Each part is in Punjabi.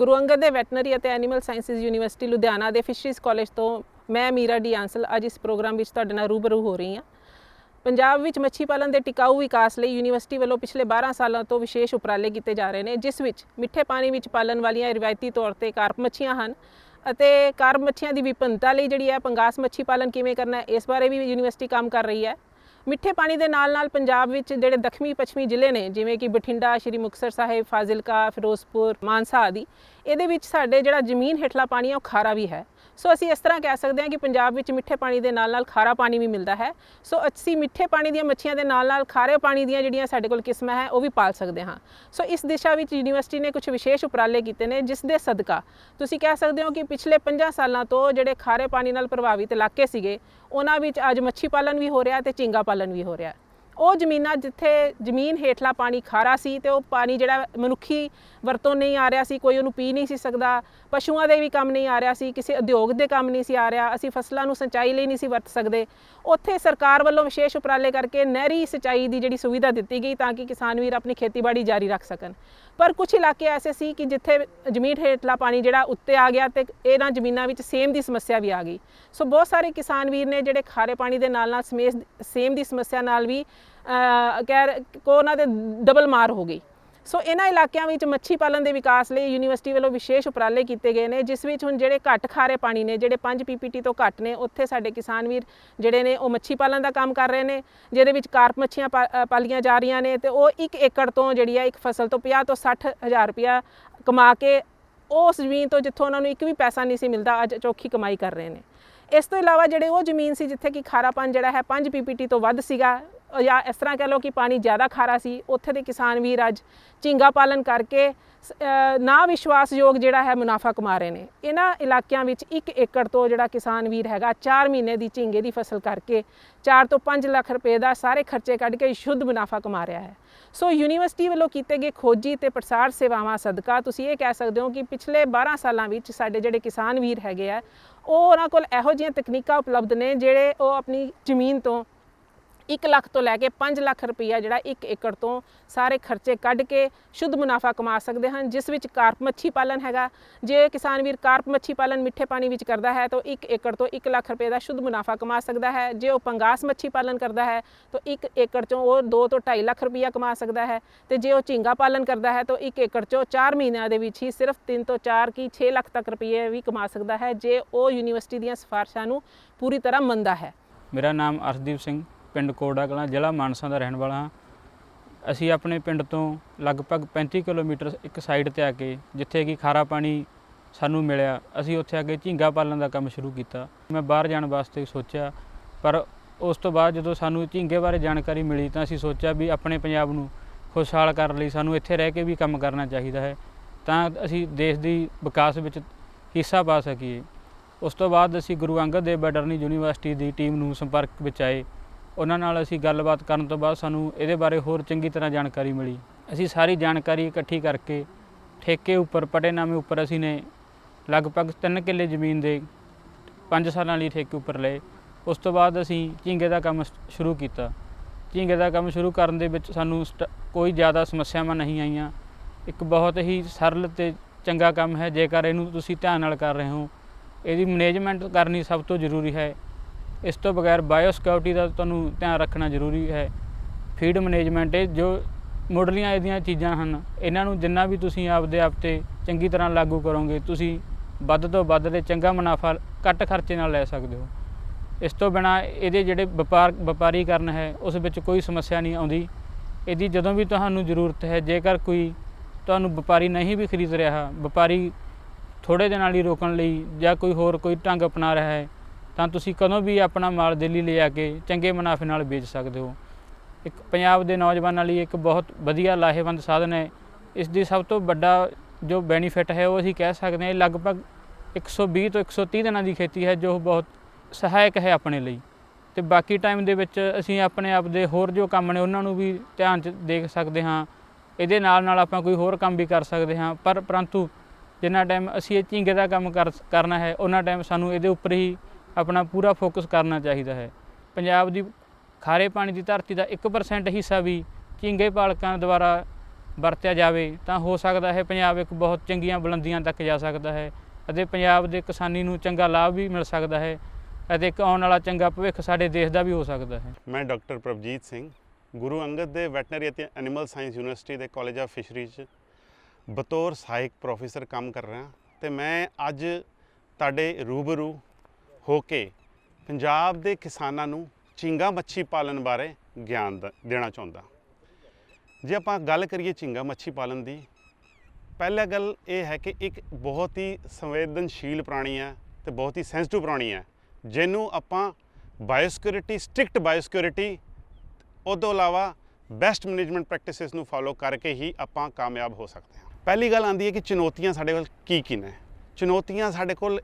ਗੁਰੂ ਅੰਗਦ ਦੇ ਵੈਟਨਰੀ ਅਤੇ ਐਨੀਮਲ ਸਾਇੰਸਿਸ ਯੂਨੀਵਰਸਿਟੀ ਲੁਧਿਆਣਾ ਦੇ ਫਿਸ਼ਰੀਜ਼ ਕਾਲਜ ਤੋਂ ਮੈਂ, ਮੀਰਾ ਡੀ ਆਂਸਲ ਅੱਜ ਇਸ ਪ੍ਰੋਗਰਾਮ ਵਿੱਚ ਤੁਹਾਡੇ ਨਾਲ ਰੂਬਰੂ ਹੋ ਰਹੀ ਹਾਂ। ਪੰਜਾਬ ਵਿੱਚ ਮੱਛੀ ਪਾਲਣ ਦੇ ਟਿਕਾਊ ਵਿਕਾਸ ਲਈ ਯੂਨੀਵਰਸਿਟੀ ਵੱਲੋਂ ਪਿਛਲੇ 12 ਸਾਲਾਂ ਤੋਂ ਵਿਸ਼ੇਸ਼ ਉਪਰਾਲੇ ਕੀਤੇ ਜਾ ਰਹੇ ਨੇ, ਜਿਸ ਵਿੱਚ ਮਿੱਠੇ ਪਾਣੀ ਵਿੱਚ ਪਾਲਣ ਵਾਲੀਆਂ ਰਿਵਾਇਤੀ ਤੌਰ ਤੇ ਕਾਰਪ ਮੱਛੀਆਂ ਹਨ ਅਤੇ ਕਾਰਪ ਮੱਛੀਆਂ ਦੀ ਵਿਭਿੰਨਤਾ ਲਈ ਜਿਹੜੀ ਹੈ, ਪੰਗਾਸ ਮੱਛੀ ਪਾਲਣ ਕਿਵੇਂ ਕਰਨਾ ਹੈ, ਇਸ ਬਾਰੇ ਵੀ ਯੂਨੀਵਰਸਿਟੀ ਕੰਮ ਕਰ ਰਹੀ ਹੈ। ਮਿੱਠੇ ਪਾਣੀ ਦੇ ਨਾਲ-ਨਾਲ ਪੰਜਾਬ ਵਿੱਚ ਜਿਹੜੇ ਦੱਖਣੀ ਪੱਛਮੀ ਜ਼ਿਲ੍ਹੇ ਨੇ ਜਿਵੇਂ ਕਿ ਬਠਿੰਡਾ, ਸ਼੍ਰੀ ਮੁਕਤਸਰ ਸਾਹਿਬ, ਫਾਜ਼ਿਲਕਾ, ਫਿਰੋਜ਼ਪੁਰ, ਮਾਨਸਾ ਆਦਿ ਇਹਦੇ ਵਿੱਚ ਸਾਡੇ ਜਿਹੜਾ ਜ਼ਮੀਨ ਹੇਠਲਾ ਪਾਣੀ ਹੈ ਉਹ ਖਾਰਾ ਵੀ ਹੈ। ਸੋ ਅਸੀਂ ਇਸ ਤਰ੍ਹਾਂ ਕਹਿ ਸਕਦੇ ਹਾਂ ਕਿ ਪੰਜਾਬ ਵਿੱਚ ਮਿੱਠੇ ਪਾਣੀ ਦੇ ਨਾਲ-ਨਾਲ ਖਾਰਾ ਪਾਣੀ ਵੀ ਮਿਲਦਾ ਹੈ। ਸੋ ਅਸੀਂ ਮਿੱਠੇ ਪਾਣੀ ਦੀਆਂ ਮੱਛੀਆਂ ਦੇ ਨਾਲ-ਨਾਲ ਖਾਰੇ ਪਾਣੀ ਦੀਆਂ ਜਿਹੜੀਆਂ ਸਾਡੇ ਕੋਲ ਕਿਸਮਾਂ ਹੈ, ਉਹ ਵੀ ਪਾਲ ਸਕਦੇ ਹਾਂ। ਸੋ ਇਸ ਦਿਸ਼ਾ ਵਿੱਚ ਯੂਨੀਵਰਸਿਟੀ ਨੇ ਕੁਝ ਵਿਸ਼ੇਸ਼ ਉਪਰਾਲੇ ਕੀਤੇ ਨੇ, ਜਿਸ ਦੇ ਸਦਕਾ ਤੁਸੀਂ ਕਹਿ ਸਕਦੇ ਹੋ ਕਿ ਪਿਛਲੇ 50 ਸਾਲਾਂ ਤੋਂ ਜਿਹੜੇ ਖਾਰੇ ਪਾਣੀ ਨਾਲ ਪ੍ਰਭਾਵਿਤ ਇਲਾਕੇ ਸੀਗੇ, ਉਹਨਾਂ ਵਿੱਚ ਅੱਜ ਮੱਛੀ ਪਾਲਣ ਵੀ ਹੋ ਰਿਹਾ ਤੇ ਝੀਂਗਾ ਪਾਲਣ ਵੀ ਹੋ ਰਿਹਾ। ਉਹ ਜ਼ਮੀਨਾਂ ਜਿੱਥੇ ਜ਼ਮੀਨ ਹੇਠਲਾ ਪਾਣੀ ਖਾਰਾ ਸੀ ਤੇ ਉਹ ਪਾਣੀ ਜਿਹੜਾ ਮਨੁੱਖੀ ਵਰਤੋਂ ਨਹੀਂ ਆ ਰਿਹਾ ਸੀ, ਕੋਈ ਉਹਨੂੰ ਪੀ ਨਹੀਂ ਸੀ ਸਕਦਾ, ਪਸ਼ੂਆਂ ਦੇ ਵੀ ਕੰਮ ਨਹੀਂ ਆ ਰਿਹਾ ਸੀ, ਕਿਸੇ ਉਦਯੋਗ ਦੇ ਕੰਮ ਨਹੀਂ ਸੀ ਆ ਰਿਹਾ, ਅਸੀਂ ਫਸਲਾਂ ਨੂੰ ਸਿੰਚਾਈ ਲਈ ਨਹੀਂ ਸੀ ਵਰਤ ਸਕਦੇ। ਉੱਥੇ ਸਰਕਾਰ ਵੱਲੋਂ ਵਿਸ਼ੇਸ਼ ਉਪਰਾਲੇ ਕਰਕੇ ਨਹਿਰੀ ਸਿੰਚਾਈ ਦੀ ਜਿਹੜੀ ਸੁਵਿਧਾ ਦਿੱਤੀ ਗਈ ਤਾਂ ਕਿ ਕਿਸਾਨ ਵੀਰ ਆਪਣੀ ਖੇਤੀਬਾੜੀ ਜਾਰੀ ਰੱਖ ਸਕਣ। ਪਰ ਕੁਝ ਇਲਾਕੇ ਐਸੇ ਸੀ ਕਿ ਜਿੱਥੇ ਜ਼ਮੀਨ ਹੇਠਲਾ ਪਾਣੀ ਜਿਹੜਾ ਉੱਤੇ ਆ ਗਿਆ ਤੇ ਇਹਨਾਂ ਜ਼ਮੀਨਾਂ ਵਿੱਚ ਸੇਮ ਦੀ ਸਮੱਸਿਆ ਵੀ ਆ ਗਈ। ਸੋ ਬਹੁਤ ਸਾਰੇ ਕਿਸਾਨ ਵੀਰ ਨੇ ਜਿਹੜੇ ਖਾਰੇ ਪਾਣੀ ਦੇ ਨਾਲ ਨਾਲ ਸਮੇਸ ਸੇਮ ਦੀ ਸਮੱਸਿਆ ਨਾਲ ਵੀ ਕਹਿ ਕੋ ਉਹਨਾਂ ਦੇ ਡਬਲ ਮਾਰ ਹੋ ਗਈ। ਸੋ ਇਹਨਾਂ ਇਲਾਕਿਆਂ ਵਿੱਚ ਮੱਛੀ ਪਾਲਣ ਦੇ ਵਿਕਾਸ ਲਈ ਯੂਨੀਵਰਸਿਟੀ ਵੱਲੋਂ ਵਿਸ਼ੇਸ਼ ਉਪਰਾਲੇ ਕੀਤੇ ਗਏ ਨੇ, ਜਿਸ ਵਿੱਚ ਹੁਣ ਜਿਹੜੇ ਘੱਟ ਖਾਰੇ ਪਾਣੀ ਨੇ, ਜਿਹੜੇ 5 ਪੀਪੀਟੀ ਤੋਂ ਘੱਟ ਨੇ, ਉੱਥੇ ਸਾਡੇ ਕਿਸਾਨ ਵੀਰ ਜਿਹੜੇ ਨੇ, ਉਹ ਮੱਛੀ ਪਾਲਣ ਦਾ ਕੰਮ ਕਰ ਰਹੇ ਨੇ, ਜਿਹਦੇ ਵਿੱਚ ਕਾਰਪ ਮੱਛੀਆਂ ਪਾ- ਪਾਲੀਆਂ ਜਾ ਰਹੀਆਂ ਨੇ ਤੇ ਉਹ 1 ਏਕੜ ਤੋਂ ਜਿਹੜੀ ਆ ਇੱਕ ਫਸਲ ਤੋਂ 50 ਤੋਂ 60 ਹਜ਼ਾਰ ਰੁਪਇਆ ਕਮਾ ਕੇ ਉਸ ਜ਼ਮੀਨ ਤੋਂ ਜਿੱਥੋਂ ਉਹਨਾਂ ਨੂੰ ਇੱਕ ਵੀ ਪੈਸਾ ਨਹੀਂ ਸੀ ਮਿਲਦਾ, ਅੱਜ ਚੌਖੀ ਕਮਾਈ ਕਰ ਰਹੇ ਨੇ। ਇਸ ਤੋਂ ਇਲਾਵਾ ਜਿਹੜੇ ਉਹ ਜ਼ਮੀਨ ਸੀ, ਜਿੱਥੇ ਕਿ ਖਾਰਾਪਨ ਜਿਹੜਾ ਹੈ 5 ਪੀਪੀਟੀ ਤੋਂ ਵੱਧ ਸੀਗਾ ਜਾਂ ਇਸ ਤਰ੍ਹਾਂ ਕਹਿ ਲਓ ਕਿ ਪਾਣੀ ਜ਼ਿਆਦਾ ਖਾਰਾ ਸੀ, ਉੱਥੇ ਦੇ ਕਿਸਾਨ ਵੀਰ ਅੱਜ ਝੀਂਗਾ ਪਾਲਣ ਕਰਕੇ ਨਾ ਵਿਸ਼ਵਾਸਯੋਗ ਜਿਹੜਾ ਹੈ ਮੁਨਾਫਾ ਕਮਾ ਰਹੇ ਨੇ। ਇਹਨਾਂ ਇਲਾਕਿਆਂ ਵਿੱਚ 1 ਏਕੜ ਤੋਂ ਜਿਹੜਾ ਕਿਸਾਨ ਵੀਰ ਹੈਗਾ 4 ਮਹੀਨੇ ਦੀ ਝੀਂਗੇ ਦੀ ਫਸਲ ਕਰਕੇ 4 ਤੋਂ 5 ਲੱਖ ਰੁਪਏ ਦਾ ਸਾਰੇ ਖਰਚੇ ਕੱਢ ਕੇ ਸ਼ੁੱਧ ਮੁਨਾਫਾ ਕਮਾ ਰਿਹਾ ਹੈ। ਸੋ ਯੂਨੀਵਰਸਿਟੀ ਵੱਲੋਂ ਕੀਤੇ ਗਏ ਖੋਜੀ ਤੇ ਪ੍ਰਸਾਰ ਸੇਵਾਵਾਂ ਸਦਕਾ ਤੁਸੀਂ ਇਹ ਕਹਿ ਸਕਦੇ ਹੋ ਕਿ ਪਿਛਲੇ 12 ਸਾਲਾਂ ਵਿੱਚ ਸਾਡੇ ਜਿਹੜੇ ਕਿਸਾਨ ਵੀਰ ਹੈਗੇ ਆ, ਉਹ ਉਹਨਾਂ ਕੋਲ ਇਹੋ ਜਿਹੀਆਂ ਤਕਨੀਕਾਂ ਉਪਲਬਧ ਨੇ ਜਿਹੜੇ ਉਹ ਆਪਣੀ ਜ਼ਮੀਨ ਤੋਂ 1 ਲੱਖ ਤੋਂ ਲੈ ਕੇ 5 ਲੱਖ ਰੁਪਈਆ ਜਿਹੜਾ 1 ਏਕੜ ਤੋਂ ਸਾਰੇ ਖਰਚੇ ਕੱਢ ਕੇ ਸ਼ੁੱਧ ਮੁਨਾਫਾ ਕਮਾ ਸਕਦੇ ਹਨ, ਜਿਸ ਵਿੱਚ ਕਾਰਪ ਮੱਛੀ ਪਾਲਣ ਹੈਗਾ। ਜੇ ਕਿਸਾਨ ਵੀਰ ਕਾਰਪ ਮੱਛੀ ਪਾਲਣ ਮਿੱਠੇ ਪਾਣੀ ਵਿੱਚ ਕਰਦਾ ਹੈ, ਤਾਂ 1 ਏਕੜ ਤੋਂ 1 ਲੱਖ ਰੁਪਏ ਦਾ ਸ਼ੁੱਧ ਮੁਨਾਫਾ ਕਮਾ ਸਕਦਾ ਹੈ। ਜੇ ਉਹ ਪੰਗਾਸ ਮੱਛੀ ਪਾਲਣ ਕਰਦਾ ਹੈ, ਤਾਂ 1 ਏਕੜ ਚੋਂ ਉਹ 2 ਤੋਂ 2.5 ਲੱਖ ਰੁਪਈਆ ਕਮਾ ਸਕਦਾ ਹੈ। ਤੇ ਜੇ ਉਹ ਝੀਂਗਾ ਪਾਲਣ ਕਰਦਾ ਹੈ, ਤਾਂ 1 ਏਕੜ ਚੋਂ 4 ਮਹੀਨਿਆਂ ਦੇ ਵਿੱਚ ਹੀ ਸਿਰਫ 3 ਤੋਂ 4 ਕੀ 6 ਲੱਖ ਤੱਕ ਰੁਪਏ ਵੀ ਕਮਾ ਸਕਦਾ ਹੈ, ਜੇ ਉਹ ਯੂਨੀਵਰਸਿਟੀ ਦੀਆਂ ਸਿਫਾਰਸ਼ਾਂ ਨੂੰ ਪੂਰੀ ਤਰ੍ਹਾਂ ਮੰਨਦਾ ਹੈ। ਮੇਰਾ ਨਾਮ ਅਰਸ਼ਦੀਪ ਸਿੰਘ ਪਿੰਡ ਕੋੜਾ ਕਲਾਂ, ਜ਼ਿਲ੍ਹਾ ਮਾਨਸਾ ਦਾ ਰਹਿਣ ਵਾਲਾ ਹਾਂ। ਅਸੀਂ ਆਪਣੇ ਪਿੰਡ ਤੋਂ ਲਗਭਗ 35 ਕਿਲੋਮੀਟਰ ਇੱਕ ਸਾਈਡ ਤੇ ਆ ਕੇ, ਜਿੱਥੇ ਕਿ ਖਾਰਾ ਪਾਣੀ ਸਾਨੂੰ ਮਿਲਿਆ। ਅਸੀਂ ਉੱਥੇ ਆ ਕੇ ਝੀਂਗਾ ਪਾਲਣ ਦਾ ਕੰਮ ਸ਼ੁਰੂ ਕੀਤਾ। ਮੈਂ ਬਾਹਰ ਜਾਣ ਵਾਸਤੇ ਸੋਚਿਆ, ਪਰ ਉਸ ਤੋਂ ਬਾਅਦ ਜਦੋਂ ਸਾਨੂੰ ਝੀਂਗੇ ਬਾਰੇ ਜਾਣਕਾਰੀ ਮਿਲੀ ਤਾਂ ਅਸੀਂ ਸੋਚਿਆ ਵੀ ਆਪਣੇ ਪੰਜਾਬ ਨੂੰ ਖੁਸ਼ਹਾਲ ਕਰਨ ਲਈ ਸਾਨੂੰ ਇੱਥੇ ਰਹਿ ਕੇ ਵੀ ਕੰਮ ਕਰਨਾ ਚਾਹੀਦਾ ਹੈ। ਤਾਂ ਅਸੀਂ ਦੇਸ਼ ਦੀ ਵਿਕਾਸ ਵਿੱਚ ਹਿੱਸਾ ਪਾ ਸਕੀਏ। ਉਸ ਤੋਂ ਬਾਅਦ ਅਸੀਂ ਗੁਰੂ ਅੰਗਦ ਦੇਵ ਵੈਟਰਨਰੀ ਯੂਨੀਵਰਸਿਟੀ ਦੀ ਟੀਮ ਨੂੰ ਸੰਪਰਕ ਵਿੱਚ ਆਏ। ਉਹਨਾਂ ਨਾਲ ਅਸੀਂ ਗੱਲਬਾਤ ਕਰਨ ਤੋਂ ਬਾਅਦ ਸਾਨੂੰ ਇਹਦੇ ਬਾਰੇ ਹੋਰ ਚੰਗੀ ਤਰ੍ਹਾਂ ਜਾਣਕਾਰੀ ਮਿਲੀ। ਅਸੀਂ ਸਾਰੀ ਜਾਣਕਾਰੀ ਇਕੱਠੀ ਕਰਕੇ ਠੇਕੇ ਉੱਪਰ, ਪਟੇਨਾਮੇ ਉੱਪਰ ਅਸੀਂ ਨੇ ਲਗਭਗ 3 ਕਿੱਲੇ ਜ਼ਮੀਨ ਦੇ 5 ਸਾਲਾਂ ਲਈ ਠੇਕੇ ਉੱਪਰ ਲਏ। ਉਸ ਤੋਂ ਬਾਅਦ ਅਸੀਂ ਝੀਂਗੇ ਦਾ ਕੰਮ ਸ- ਸ਼ੁਰੂ ਕੀਤਾ। ਝੀਂਗੇ ਦਾ ਕੰਮ ਸ਼ੁਰੂ ਕਰਨ ਦੇ ਵਿੱਚ ਸਾਨੂੰ ਸਟ- ਕੋਈ ਜ਼ਿਆਦਾ ਸਮੱਸਿਆਵਾਂ ਨਹੀਂ ਆਈਆਂ। ਇੱਕ ਬਹੁਤ ਹੀ ਸਰਲ ਤੇ ਚੰਗਾ ਕੰਮ ਹੈ। ਜੇਕਰ ਇਹਨੂੰ ਤੁਸੀਂ ਧਿਆਨ ਨਾਲ ਕਰ ਰਹੇ ਹੋ, ਇਹਦੀ ਮੈਨੇਜਮੈਂਟ ਕਰਨੀ ਸਭ ਤੋਂ ਜ਼ਰੂਰੀ ਹੈ। ਇਸ ਤੋਂ ਬਗੈਰ ਬਾਇਓ ਸਿਕਿਉਰਿਟੀ ਦਾ ਤੁਹਾਨੂੰ ਧਿਆਨ ਰੱਖਣਾ ਜ਼ਰੂਰੀ ਹੈ। ਫੀਡ ਮੈਨੇਜਮੈਂਟ ਇਹ ਜੋ ਮੁੱਢਲੀਆਂ ਇਹਦੀਆਂ ਚੀਜ਼ਾਂ ਹਨ, ਇਹਨਾਂ ਨੂੰ ਜਿੰਨਾ ਵੀ ਤੁਸੀਂ ਆਪਦੇ ਆਪ ਤੇ ਚੰਗੀ ਤਰ੍ਹਾਂ ਲਾਗੂ ਕਰੋਗੇ, ਤੁਸੀਂ ਵੱਧ ਤੋਂ ਵੱਧ ਤੇ ਚੰਗਾ ਮੁਨਾਫਾ ਘੱਟ ਖਰਚੇ ਨਾਲ ਲੈ ਸਕਦੇ ਹੋ। ਇਸ ਤੋਂ ਬਿਨਾ ਇਹਦੇ ਜਿਹੜੇ ਵਪਾਰ, ਵਪਾਰੀਕਰਨ ਹੈ, ਉਸ ਵਿੱਚ ਕੋਈ ਸਮੱਸਿਆ ਨਹੀਂ ਆਉਂਦੀ। ਇਹਦੀ ਜਦੋਂ ਵੀ ਤੁਹਾਨੂੰ ਜ਼ਰੂਰਤ ਹੈ, ਜੇਕਰ ਕੋਈ ਤੁਹਾਨੂੰ ਵਪਾਰੀ ਨਹੀਂ ਵੀ ਖਰੀਦ ਰਿਹਾ, ਵਪਾਰੀ ਥੋੜੇ ਦਿਨਾਂ ਲਈ ਰੋਕਣ ਲਈ ਜਾਂ ਕੋਈ ਹੋਰ ਕੋਈ ਢੰਗ ਅਪਣਾ ਰਿਹਾ ਹੈ ਤਾਂ ਤੁਸੀਂ ਕਦੋਂ ਵੀ ਆਪਣਾ ਮਾਲ ਦਿੱਲੀ ਲਿਜਾ ਕੇ ਚੰਗੇ ਮੁਨਾਫੇ ਨਾਲ ਵੇਚ ਸਕਦੇ ਹੋ। ਇੱਕ ਪੰਜਾਬ ਦੇ ਨੌਜਵਾਨਾਂ ਲਈ ਇੱਕ ਬਹੁਤ ਵਧੀਆ ਲਾਹੇਵੰਦ ਸਾਧਨ ਹੈ। ਇਸ ਦੀ ਸਭ ਤੋਂ ਵੱਡਾ ਜੋ ਬੈਨੀਫਿਟ ਹੈ, ਉਹ ਅਸੀਂ ਕਹਿ ਸਕਦੇ ਹਾਂ ਇਹ ਲਗਭਗ 120 ਤੋਂ 130 ਦਿਨਾਂ ਦੀ ਖੇਤੀ ਹੈ, ਜੋ ਬਹੁਤ ਸਹਾਇਕ ਹੈ ਆਪਣੇ ਲਈ। ਤੇ ਬਾਕੀ ਟਾਈਮ ਦੇ ਵਿੱਚ ਅਸੀਂ ਆਪਣੇ ਆਪ ਦੇ ਹੋਰ ਜੋ ਕੰਮ ਨੇ, ਉਹਨਾਂ ਨੂੰ ਵੀ ਧਿਆਨ ਚ ਦੇਖ ਸਕਦੇ ਹਾਂ। ਇਹਦੇ ਨਾਲ ਨਾਲ ਆਪਾਂ ਕੋਈ ਹੋਰ ਕੰਮ ਵੀ ਕਰ ਸਕਦੇ ਹਾਂ, ਪਰ ਪਰੰਤੂ ਜਿੰਨਾ ਟਾਈਮ ਅਸੀਂ ਇਹ ਝੀਂਗੇ ਦਾ ਕੰਮ ਕਰ, ਕਰਨਾ ਹੈ, ਉਹਨਾਂ ਟਾਈਮ ਸਾਨੂੰ ਇਹਦੇ ਉੱਪਰ ਹੀ ਆਪਣਾ ਪੂਰਾ ਫੋਕਸ ਕਰਨਾ ਚਾਹੀਦਾ ਹੈ। ਪੰਜਾਬ ਦੀ ਖਾਰੇ ਪਾਣੀ ਦੀ ਧਰਤੀ ਦਾ 1% ਹਿੱਸਾ ਵੀ ਝੀਂਗੇ ਪਾਲਕਾਂ ਦੁਆਰਾ ਵਰਤਿਆ ਜਾਵੇ ਤਾਂ ਹੋ ਸਕਦਾ ਹੈ ਪੰਜਾਬ ਇੱਕ ਬਹੁਤ ਚੰਗੀਆਂ ਬੁਲੰਦੀਆਂ ਤੱਕ ਜਾ ਸਕਦਾ ਹੈ ਅਤੇ ਪੰਜਾਬ ਦੇ ਕਿਸਾਨੀ ਨੂੰ ਚੰਗਾ ਲਾਭ ਵੀ ਮਿਲ ਸਕਦਾ ਹੈ ਅਤੇ ਇੱਕ ਆਉਣ ਵਾਲਾ ਚੰਗਾ ਭਵਿੱਖ ਸਾਡੇ ਦੇਸ਼ ਦਾ ਵੀ ਹੋ ਸਕਦਾ ਹੈ। ਮੈਂ ਡਾਕਟਰ ਪ੍ਰਭਜੀਤ ਸਿੰਘ, ਗੁਰੂ ਅੰਗਦ ਦੇ ਵੈਟਰਨਰੀ ਅਤੇ ਐਨੀਮਲ ਸਾਇੰਸ ਯੂਨੀਵਰਸਿਟੀ ਦੇ ਕਾਲਜ ਆਫ ਫਿਸ਼ਰੀਜ਼ ਬਤੌਰ ਸਹਾਇਕ ਪ੍ਰੋਫੈਸਰ ਕੰਮ ਕਰ ਰਿਹਾ ਤੇ ਮੈਂ ਅੱਜ ਤੁਹਾਡੇ ਰੂਬਰੂ ਹੋ ਕੇ ਪੰਜਾਬ ਦੇ ਕਿਸਾਨਾਂ ਨੂੰ ਝੀਂਗਾ ਮੱਛੀ ਪਾਲਣ ਬਾਰੇ ਗਿਆਨ ਦ- ਦੇਣਾ ਚਾਹੁੰਦਾ। ਜੇ ਆਪਾਂ ਗੱਲ ਕਰੀਏ ਝੀਂਗਾ ਮੱਛੀ ਪਾਲਣ ਦੀ, ਪਹਿਲਾ ਗੱਲ ਇਹ ਹੈ ਕਿ ਇੱਕ ਬਹੁਤ ਹੀ ਸੰਵੇਦਨਸ਼ੀਲ ਪ੍ਰਾਣੀ ਹੈ ਤੇ ਬਹੁਤ ਹੀ ਸੈਂਸਿਟਿਵ ਪ੍ਰਾਣੀ ਹੈ, ਜਿਹਨੂੰ ਆਪਾਂ ਬਾਇਓਸਿਕਿਉਰਿਟੀ ਸਟ੍ਰਿਕਟ ਬਾਇਓਸਿਕਿਉਰਿਟੀ ਉਹ ਤੋਂ ਇਲਾਵਾ ਬੈਸਟ ਮੈਨੇਜਮੈਂਟ ਪ੍ਰੈਕਟਿਸਿਸ ਨੂੰ ਫਾਲੋ ਕਰਕੇ ਹੀ ਆਪਾਂ ਕਾਮਯਾਬ ਹੋ ਸਕਦੇ ਹਾਂ। ਪਹਿਲੀ ਗੱਲ ਆਂਦੀ ਹੈ ਕਿ ਚੁਣੌਤੀਆਂ ਸਾਡੇ ਕੋਲ ਕੀ ਕੀ ਨੇ? ਚੁਣੌਤੀਆਂ ਸਾਡੇ ਕੋਲ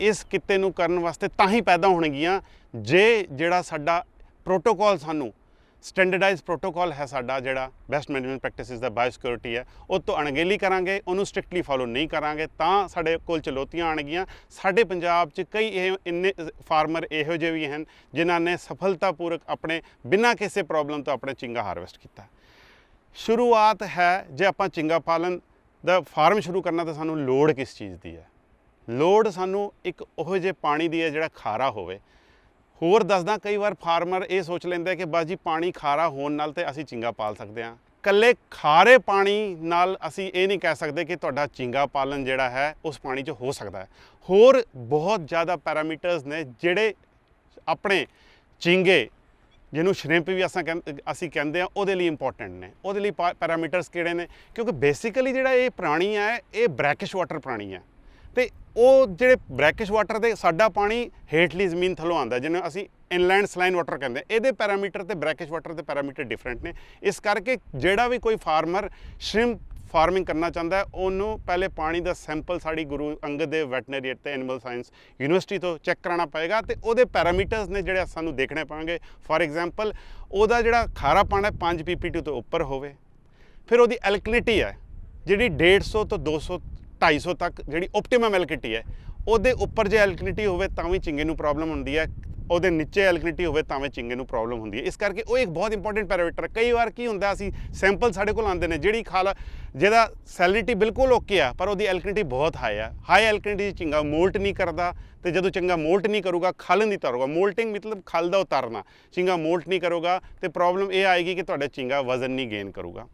ਇਸ ਕਿੱਤੇ ਨੂੰ ਕਰਨ ਵਾਸਤੇ ਤਾਂ ਹੀ ਪੈਦਾ ਹੋਣਗੀਆਂ ਜੇ ਜਿਹੜਾ ਸਾਡਾ ਪ੍ਰੋਟੋਕਾਲ ਸਾਨੂੰ ਸਟੈਂਡਰਡਾਈਜ਼ ਪ੍ਰੋਟੋਕਾਲ ਹੈ ਸਾਡਾ ਜਿਹੜਾ ਬੈਸਟ ਮੈਨੇਜਮੈਂਟ ਪ੍ਰੈਕਟਿਸਿਸ ਦਾ ਬਾਇਓਸਿਕਿਉਰਿਟੀ ਹੈ, ਉਹ ਤੋਂ ਅਣਗਹਿਲੀ ਕਰਾਂਗੇ, ਉਹਨੂੰ ਸਟ੍ਰਿਕਟਲੀ ਫਾਲੋ ਨਹੀਂ ਕਰਾਂਗੇ, ਤਾਂ ਸਾਡੇ ਕੋਲ ਚੁਣੌਤੀਆਂ ਆਣਗੀਆਂ ਸਾਡੇ ਪੰਜਾਬ 'ਚ ਕਈ ਇਹ ਇੰਨੇ ਫਾਰਮਰ ਇਹੋ ਜਿਹੇ ਵੀ ਹਨ, ਜਿਨ੍ਹਾਂ ਨੇ ਸਫਲਤਾਪੂਰਕ ਆਪਣੇ ਬਿਨਾਂ ਕਿਸੇ ਪ੍ਰੋਬਲਮ ਤੋਂ ਆਪਣੇ ਚਿੰਗਾ ਹਾਰਵੈਸਟ ਕੀਤਾ। ਸ਼ੁਰੂਆਤ ਹੈ ਜੇ ਆਪਾਂ ਚਿੰਗਾ ਪਾਲਣ ਦਾ ਫਾਰਮ ਸ਼ੁਰੂ ਕਰਨਾ ਤਾਂ ਸਾਨੂੰ ਲੋੜ ਕਿਸ ਚੀਜ਼ ਦੀ ਹੈ? ਲੋੜ ਸਾਨੂੰ ਇੱਕ ਉਹੋ ਜਿਹੇ ਪਾਣੀ ਦੀ ਹੈ ਜਿਹੜਾ ਖਾਰਾ ਹੋਵੇ। ਹੋਰ ਦੱਸਦਾ ਕਈ ਵਾਰ ਫਾਰਮਰ ਇਹ ਸੋਚ ਲੈਂਦਾ ਕਿ ਬਸ ਜੀ ਪਾਣੀ ਖਾਰਾ ਹੋਣ ਨਾਲ ਤੇ ਅਸੀਂ ਚਿੰਗਾ ਪਾਲ ਸਕਦੇ ਹਾਂ। ਕੱਲੇ ਖਾਰੇ ਪਾਣੀ ਨਾਲ ਅਸੀਂ ਇਹ ਨਹੀਂ ਕਹਿ ਸਕਦੇ ਕਿ ਤੁਹਾਡਾ ਚਿੰਗਾ ਪਾਲਣ ਜਿਹੜਾ ਹੈ ਉਸ ਪਾਣੀ 'ਚ ਹੋ ਸਕਦਾ ਹੈ। ਹੋਰ ਬਹੁਤ ਜ਼ਿਆਦਾ ਪੈਰਾਮੀਟਰਸ ਨੇ ਜਿਹੜੇ ਆਪਣੇ ਚਿੰਗੇ, ਜਿਹਨੂੰ ਸ਼੍ਰਿੰਪ ਵੀ ਅਸਾਂ ਕਹਿੰ- ਅਸੀਂ ਕਹਿੰਦੇ ਆ ਉਹਦੇ ਲਈ ਇੰਪੋਰਟੈਂਟ ਨੇ। ਉਹਦੇ ਲਈ ਪੈਰਾਮੀਟਰਸ ਕਿਹੜੇ ਨੇ? ਕਿਉਂਕਿ ਬੇਸਿਕਲੀ ਜਿਹੜਾ ਇਹ ਪ੍ਰਾਣੀ ਹੈ, ਇਹ ਬ੍ਰੈਕਿਸ਼ ਵਾਟਰ ਪ੍ਰਾਣੀ ਹੈ। ਤੇ ਉਹ ਜਿਹੜੇ ਬ੍ਰੈਕਿਸ਼ ਵਾਟਰ ਦੇ ਸਾਡਾ ਪਾਣੀ ਹੇਠਲੀ ਜ਼ਮੀਨ ਥੱਲੋਂ ਆਉਂਦਾ ਜਿਹਨੂੰ ਅਸੀਂ ਇਨਲੈਂਡ ਸਲਾਈਨ ਵਾਟਰ ਕਹਿੰਦੇ ਇਹਦੇ ਪੈਰਾਮੀਟਰ ਤੇ ਬ੍ਰੈਕਿਸ਼ ਵਾਟਰ ਦੇ ਪੈਰਾਮੀਟਰ ਡਿਫਰੈਂਟ ਨੇ। ਇਸ ਕਰਕੇ ਜਿਹੜਾ ਵੀ ਕੋਈ ਫਾਰਮਰ ਸ਼੍ਰਿੰਪ ਫਾਰਮਿੰਗ ਕਰਨਾ ਚਾਹੁੰਦਾ ਉਹਨੂੰ ਪਹਿਲੇ ਪਾਣੀ ਦਾ ਸੈਂਪਲ ਸਾਡੀ ਗੁਰੂ ਅੰਗਦ ਦੇਵ ਵੈਟਨਰੀ ਤੇ ਐਨੀਮਲ ਸਾਇੰਸ ਯੂਨੀਵਰਸਿਟੀ ਤੋਂ ਚੈੱਕ ਕਰਾਉਣਾ ਪਏਗਾ ਤੇ ਉਹਦੇ ਪੈਰਾਮੀਟਰਸ ਨੇ ਜਿਹੜੇ ਸਾਨੂੰ ਦੇਖਣੇ ਪੈਣਗੇ ਫੋਰ ਐਗਜ਼ਾਮਪਲ ਉਹਦਾ ਜਿਹੜਾ ਖਾਰਾ ਪਾਣੀ ਹੈ 5 ਪੀਪੀਟੀ ਤੋਂ ਉੱਪਰ ਹੋਵੇ। ਫਿਰ ਉਹਦੀ ਐਲਕਲਿਟੀ ਹੈ, ਜਿਹੜੀ 150 ਤੋਂ 200 250 ਤੱਕ ਜਿਹੜੀ ਆਪਟੀਮਮ ਐਲਕਲਿਟੀ ਹੈ, ਉਹਦੇ ਉੱਪਰ ਜੇ ਐਲਕਲਿਟੀ ਹੋਵੇ ਤਾਂ ਵੀ ਚਿੰਗੇ ਨੂੰ ਪ੍ਰੋਬਲਮ ਹੁੰਦੀ ਹੈ, ਉਹਦੇ ਨੀਚੇ ਐਲਕਲਿਟੀ ਹੋਵੇ ਤਾਂ ਵੀ ਚਿੰਗੇ ਨੂੰ ਪ੍ਰੋਬਲਮ ਹੁੰਦੀ ਹੈ। ਇਸ ਕਰਕੇ ਉਹ ਇੱਕ ਬਹੁਤ ਇੰਪੋਰਟੈਂਟ ਪੈਰਾਮੀਟਰ ਹੈ। ਕਈ ਵਾਰ ਕੀ ਹੁੰਦਾ ਅਸੀਂ ਸੈਂਪਲ ਸਾਡੇ ਕੋਲ ਆਉਂਦੇ ਨੇ, ਜਿਹੜੀ ਖਾਲ ਜਿਹਦਾ ਸੈਲਿਨਿਟੀ ਬਿਲਕੁਲ ਓਕੇ ਆ ਪਰ ਉਹਦੀ ਐਲਕਲਿਟੀ ਬਹੁਤ ਹਾਈ ਆ ਹਾਈ ਐਲਕਲਿਟੀ ਚਿੰਗਾ ਮੋਲਟ ਨਹੀਂ ਕਰਦਾ, ਤੇ ਜਦੋਂ ਚੰਗਾ ਮੋਲਟ ਨਹੀਂ ਕਰੂਗਾ, ਖਲ ਨਹੀਂ ਤਰੂਗਾ। ਮੋਲਟਿੰਗ ਮਤਲਬ ਖਲ ਦਾ ਉਤਾਰਨਾ। ਚਿੰਗਾ ਮੋਲਟ ਨਹੀਂ ਕਰੂਗਾ, ਤੇ ਪ੍ਰੋਬਲਮ ਇਹ ਆਏਗੀ ਕਿ ਤੁਹਾਡਾ ਚਿੰਗਾ ਵਜ਼ਨ ਨਹੀਂ ਗੇਨ ਕਰੂਗਾ।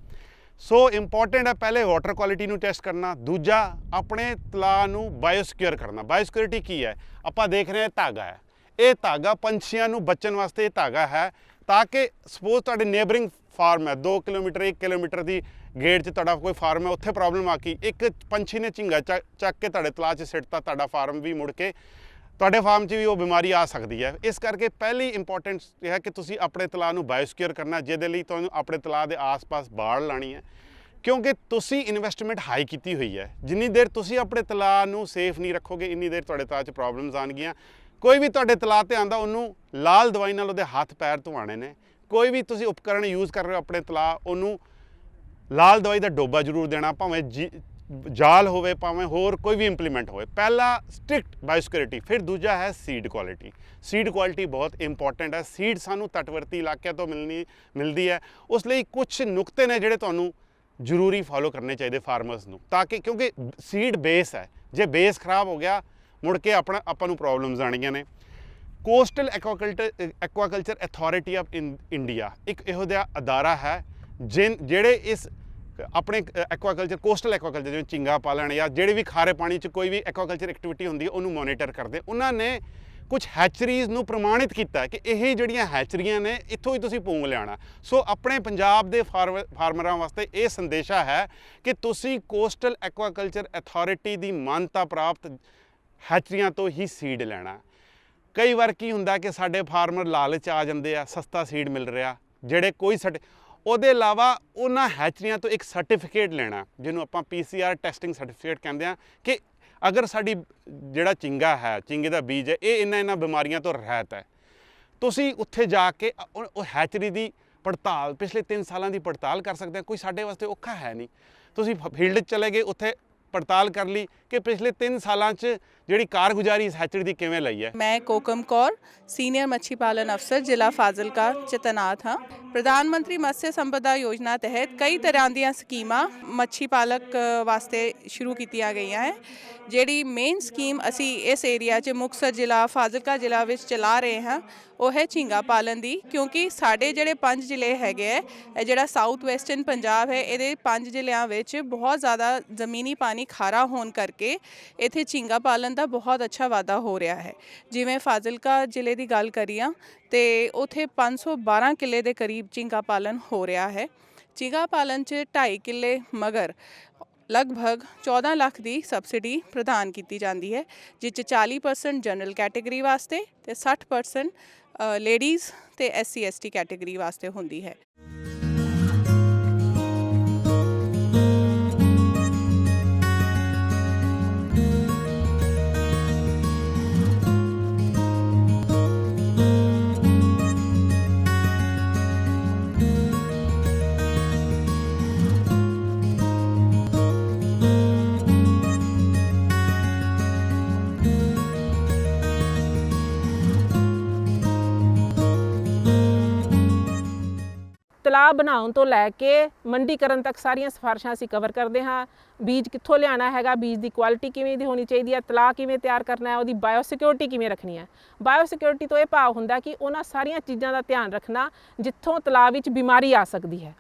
ਸੋ ਇੰਪੋਰਟੈਂਟ ਹੈ ਪਹਿਲੇ ਵਾਟਰ ਕੁਆਲਿਟੀ ਨੂੰ ਟੈਸਟ ਕਰਨਾ, ਦੂਜਾ ਆਪਣੇ ਤਲਾਅ ਨੂੰ ਬਾਇਓਸਿਕਿਉਰ ਕਰਨਾ। ਬਾਇਓਸਿਕਿਉਰਿਟੀ ਕੀ ਹੈ? ਆਪਾਂ ਦੇਖ ਰਹੇ ਹਾਂ ਧਾਗਾ ਹੈ। ਇਹ ਧਾਗਾ ਪੰਛੀਆਂ ਨੂੰ ਬਚਣ ਵਾਸਤੇ ਇਹ ਧਾਗਾ ਹੈ, ਤਾਂ ਕਿ ਸਪੋਜ਼ ਤੁਹਾਡੇ ਨੇਬਰਿੰਗ ਫਾਰਮ ਹੈ 2 ਕਿਲੋਮੀਟਰ 1 ਕਿਲੋਮੀਟਰ ਦੀ ਗੇਟ 'ਚ ਤੁਹਾਡਾ ਕੋਈ ਫਾਰਮ ਹੈ, ਉੱਥੇ ਪ੍ਰੋਬਲਮ ਆ ਗਈ। ਇੱਕ ਪੰਛੀ ਨੇ ਝਿੰਗਾ ਚੱਕ ਕੇ ਤੁਹਾਡੇ ਤਲਾਅ 'ਚ ਸਿੱਟਤਾ, ਤੁਹਾਡਾ ਫਾਰਮ ਵੀ ਮੁੜ ਕੇ ਤੁਹਾਡੇ ਫਾਰਮ 'ਚ ਵੀ ਉਹ ਬਿਮਾਰੀ ਆ ਸਕਦੀ ਹੈ। ਇਸ ਕਰਕੇ ਪਹਿਲੀ ਇੰਪੋਰਟੈਂਸ ਇਹ ਹੈ ਕਿ ਤੁਸੀਂ ਆਪਣੇ ਤਲਾਅ ਨੂੰ ਬਾਇਓਸਿਕਿਉਰ ਕਰਨਾ ਜਿਹਦੇ ਲਈ ਤੁਹਾਨੂੰ ਆਪਣੇ ਤਲਾਅ ਦੇ ਆਸ-ਪਾਸ ਬਾੜ ਲਾਣੀ ਹੈ। ਕਿਉਂਕਿ ਤੁਸੀਂ ਇਨਵੈਸਟਮੈਂਟ ਹਾਈ ਕੀਤੀ ਹੋਈ ਹੈ। ਜਿੰਨੀ ਦੇਰ ਤੁਸੀਂ ਆਪਣੇ ਤਲਾਅ ਨੂੰ ਸੇਫ ਨਹੀਂ ਰੱਖੋਗੇ, ਇੰਨੀ ਦੇਰ ਤੁਹਾਡੇ ਤਲਾਅ 'ਚ ਪ੍ਰੋਬਲਮਸ ਆਣਗੀਆਂ ਕੋਈ ਵੀ ਤੁਹਾਡੇ ਤਲਾਅ ਤੇ ਆਂਦਾ ਉਹਨੂੰ ਲਾਲ ਦਵਾਈ ਨਾਲ ਉਹਦੇ ਹੱਥ ਪੈਰ ਧਵਾਣੇ ਨੇ। ਕੋਈ ਵੀ ਤੁਸੀਂ ਉਪਕਰਣ ਯੂਜ਼ ਕਰ ਰਹੇ ਹੋ ਆਪਣੇ ਤਲਾਅ, ਉਹਨੂੰ ਲਾਲ ਦਵਾਈ ਦਾ ਡੋਬਾ ਜ਼ਰੂਰ ਦੇਣਾ, ਭਾਵੇਂ ਜੀ- ਜਾਲ ਹੋਵੇ, ਭਾਵੇਂ ਹੋਰ ਕੋਈ ਵੀ ਇੰਪਲੀਮੈਂਟ ਹੋਵੇ, ਪਹਿਲਾ ਸਟ੍ਰਿਕਟ ਬਾਇਓਸਿਕਿਉਰਿਟੀ ਫਿਰ ਦੂਜਾ ਹੈ ਸੀਡ ਕੁਆਲਿਟੀ ਸੀਡ ਕੁਆਲਿਟੀ ਬਹੁਤ ਇੰਪੋਰਟੈਂਟ ਹੈ। ਸੀਡ ਸਾਨੂੰ ਤਟਵਰਤੀ ਇਲਾਕਿਆਂ ਤੋਂ ਮਿਲਣੀ, ਮਿਲਦੀ ਹੈ। ਉਸ ਲਈ ਕੁਝ ਨੁਕਤੇ ਨੇ ਜਿਹੜੇ ਤੁਹਾਨੂੰ ਜ਼ਰੂਰੀ ਫਾਲੋ ਕਰਨੇ ਚਾਹੀਦੇ ਫਾਰਮਰਸ ਨੂੰ, ਤਾਂ ਕਿ ਕਿਉਂਕਿ ਸੀਡ ਬੇਸ ਹੈ। ਜੇ ਬੇਸ ਖਰਾਬ ਹੋ ਗਿਆ, ਮੁੜ ਕੇ ਆਪਣਾ, ਆਪਾਂ ਨੂੰ ਪ੍ਰੋਬਲਮਸ ਆਣਗੀਆਂ ਨੇ। Coastal aquaculture aquaculture authority of India ਇੱਕ ਇਹੋ ਜਿਹਾ ਅਦਾਰਾ ਹੈ, ਜਿਨ, ਜਿਹੜੇ ਇਸ ਆਪਣੇ ਐਕਵਾਕਲਚਰ ਕੋਸਟਲ ਐਕਵਾਕਲਚਰ ਜਿਵੇਂ ਚਿੰਗਾ ਪਾਲਣ ਜਾਂ ਜਿਹੜੇ ਵੀ ਖਾਰੇ ਪਾਣੀ 'ਚ ਕੋਈ ਵੀ ਐਕਵਾਕਲਚਰ ਐਕਟੀਵਿਟੀ ਹੁੰਦੀ ਹੈ ਉਹਨੂੰ ਮੋਨੀਟਰ ਕਰਦੇ। ਉਹਨਾਂ ਨੇ ਕੁਝ ਹੈਚਰੀਜ਼ ਨੂੰ ਪ੍ਰਮਾਣਿਤ ਕੀਤਾ ਕਿ ਇਹ ਜਿਹੜੀਆਂ ਹੈਚਰੀਆਂ ਨੇ, ਇੱਥੋਂ ਹੀ ਤੁਸੀਂ ਪੂੰਗ ਲਿਆਣਾ ਸੋ ਆਪਣੇ ਪੰਜਾਬ ਦੇ ਫਾਰਮ- ਫਾਰਮਰਾਂ ਵਾਸਤੇ ਇਹ ਸੰਦੇਸ਼ਾ ਹੈ ਕਿ ਤੁਸੀਂ ਕੋਸਟਲ ਐਕਵਾਕਲਚਰ ਅਥਾਰਟੀ ਦੀ ਮਾਨਤਾ ਪ੍ਰਾਪਤ ਹੈਚਰੀਆਂ ਤੋਂ ਹੀ ਸੀਡ ਲੈਣਾ। ਕਈ ਵਾਰ ਕੀ ਹੁੰਦਾ ਕਿ ਸਾਡੇ ਫਾਰਮਰ ਲਾਲਚ ਆ ਜਾਂਦੇ ਆ, ਸਸਤਾ ਸੀਡ ਮਿਲ ਰਿਹਾ, ਜਿਹੜੇ ਕੋਈ ਸਰਟ ਉਹਦੇ ਇਲਾਵਾ ਉਹਨਾਂ ਹੈਚਰੀਆਂ ਤੋਂ ਇੱਕ ਸਰਟੀਫਿਕੇਟ ਲੈਣਾ, ਜਿਹਨੂੰ ਆਪਾਂ PCR ਟੈਸਟਿੰਗ ਸਰਟੀਫਿਕੇਟ ਕਹਿੰਦੇ ਆ ਕਿ ਅਗਰ ਸਾਡੀ ਜਿਹੜਾ ਚਿੰਗਾ ਹੈ, ਚਿੰਗੇ ਦਾ ਬੀਜ ਹੈ, ਇਹ ਇਹਨਾਂ ਇਹਨਾਂ ਬਿਮਾਰੀਆਂ ਤੋਂ ਰਹਿਤ ਹੈ। ਤੁਸੀਂ ਉੱਥੇ ਜਾ ਕੇ ਉਹ ਹੈਚਰੀ ਦੀ ਪੜਤਾਲ, ਪਿਛਲੇ 3 ਸਾਲਾਂ ਦੀ ਪੜਤਾਲ ਕਰ ਸਕਦੇ ਹੋ, ਕੋਈ ਸਾਡੇ ਵਾਸਤੇ ਔਖਾ ਹੈ ਨਹੀਂ। ਤੁਸੀਂ ਫੀਲਡ 'ਚ ਚਲੇ ਗਏ, ਉੱਥੇ ਪੜਤਾਲ ਕਰ ਲਈ ਕਿ ਪਿਛਲੇ 3 ਸਾਲਾਂ 'ਚ ਜਿਹੜੀ ਕਾਰਗੁਜ਼ਾਰੀ ਇਸ ਹੈਚਰੀ ਦੀ ਕਿਵੇਂ ਲਈ ਹੈ? ਮੈਂ ਕੋਕਮ ਕੌਰ, ਸੀਨੀਅਰ ਮੱਛੀ ਪਾਲਣ ਅਫਸਰ, ਜ਼ਿਲ੍ਹਾ ਫਾਜ਼ਿਲਕਾ ਚ ਤੈਨਾਤ ਹਾਂ। ਪ੍ਰਧਾਨ ਮੰਤਰੀ ਮਤਸਯ ਸੰਪਦਾ ਯੋਜਨਾ ਤਹਿਤ ਕਈ ਤਰ੍ਹਾਂ ਦੀਆਂ ਸਕੀਮਾਂ ਮੱਛੀ ਪਾਲਕ ਵਾਸਤੇ ਸ਼ੁਰੂ ਕੀਤੀਆਂ ਗਈਆਂ ਹੈ। ਜਿਹੜੀ ਮੇਨ ਸਕੀਮ ਅਸੀਂ ਇਸ ਏਰੀਆ 'ਚ ਮੁਕਤਸਰ ਜ਼ਿਲ੍ਹਾ, ਫਾਜ਼ਿਲਕਾ ਜ਼ਿਲ੍ਹਾ ਵਿੱਚ ਚਲਾ ਰਹੇ ਹਾਂ, ਉਹ ਹੈ ਝੀਂਗਾ ਪਾਲਣ ਦੀ। ਕਿਉਂਕਿ ਸਾਡੇ ਜਿਹੜੇ ਪੰਜ ਜ਼ਿਲ੍ਹੇ ਹੈਗੇ ਹੈ, ਇਹ ਜਿਹੜਾ ਸਾਊਥ ਵੈਸਟਰਨ ਪੰਜਾਬ ਹੈ, ਇਹਦੇ ਪੰਜ ਜ਼ਿਲ੍ਹਿਆਂ ਵਿੱਚ ਬਹੁਤ ਜ਼ਿਆਦਾ ਜ਼ਮੀਨੀ ਪਾਣੀ ਖਾਰਾ ਹੋਣ ਕਰਕੇ ਇੱਥੇ ਝੀਂਗਾ ਪਾਲਣ ਦਾ ਬਹੁਤ ਅੱਛਾ ਵਾਧਾ ਹੋ ਰਿਹਾ ਹੈ। ਜਿਵੇਂ ਫਾਜ਼ਿਲਕਾ ਜ਼ਿਲ੍ਹੇ ਦੀ ਗੱਲ ਕਰੀਏ ਤੇ ਉਥੇ 512 ਕਿੱਲੇ ਦੇ ਕਰੀਬ ਝੀਂਗਾ ਪਾਲਣ ਹੋ ਰਿਹਾ ਹੈ। ਝੀਂਗਾ ਪਾਲਣ 'ਚ 2.5 ਕਿੱਲੇ ਮਗਰ ਲਗਭਗ 14 ਲੱਖ ਦੀ ਸਬਸਿਡੀ ਪ੍ਰਦਾਨ ਕੀਤੀ ਜਾਂਦੀ ਹੈ, ਜਿਸ 'ਚ 40% ਜਨਰਲ ਕੈਟੇਗਰੀ ਵਾਸਤੇ ਤੇ 60% ਲੇਡੀਜ਼ ਤੇ ਐਸਸੀ ਐਸਟੀ ਕੈਟੇਗਰੀ ਵਾਸਤੇ ਹੁੰਦੀ ਹੈ। ਤਲਾਅ ਬਣਾਉਣ ਤੋਂ ਲੈ ਕੇ ਮੰਡੀਕਰਨ ਤੱਕ ਸਾਰੀਆਂ ਸਿਫਾਰਿਸ਼ਾਂ ਅਸੀਂ ਕਵਰ ਕਰਦੇ ਹਾਂ। ਬੀਜ ਕਿੱਥੋਂ ਲਿਆਣਾ ਹੈਗਾ, ਬੀਜ ਦੀ ਕੁਆਲਿਟੀ ਕਿਵੇਂ ਦੀ ਹੋਣੀ ਚਾਹੀਦੀ ਹੈ, ਤਲਾਅ ਕਿਵੇਂ ਤਿਆਰ ਕਰਨਾ ਹੈ, ਉਹਦੀ ਬਾਇਓ ਸਿਕਿਉਰਿਟੀ ਕਿਵੇਂ ਰੱਖਣੀ ਹੈ। ਬਾਇਓ ਸਿਕਿਉਰਿਟੀ ਤੋਂ ਇਹ ਭਾਵ ਹੁੰਦਾ ਕਿ ਉਹਨਾਂ ਸਾਰੀਆਂ ਚੀਜ਼ਾਂ ਦਾ ਧਿਆਨ ਰੱਖਣਾ ਜਿੱਥੋਂ ਤਲਾਅ ਵਿੱਚ ਬਿਮਾਰੀ ਆ ਸਕਦੀ ਹੈ।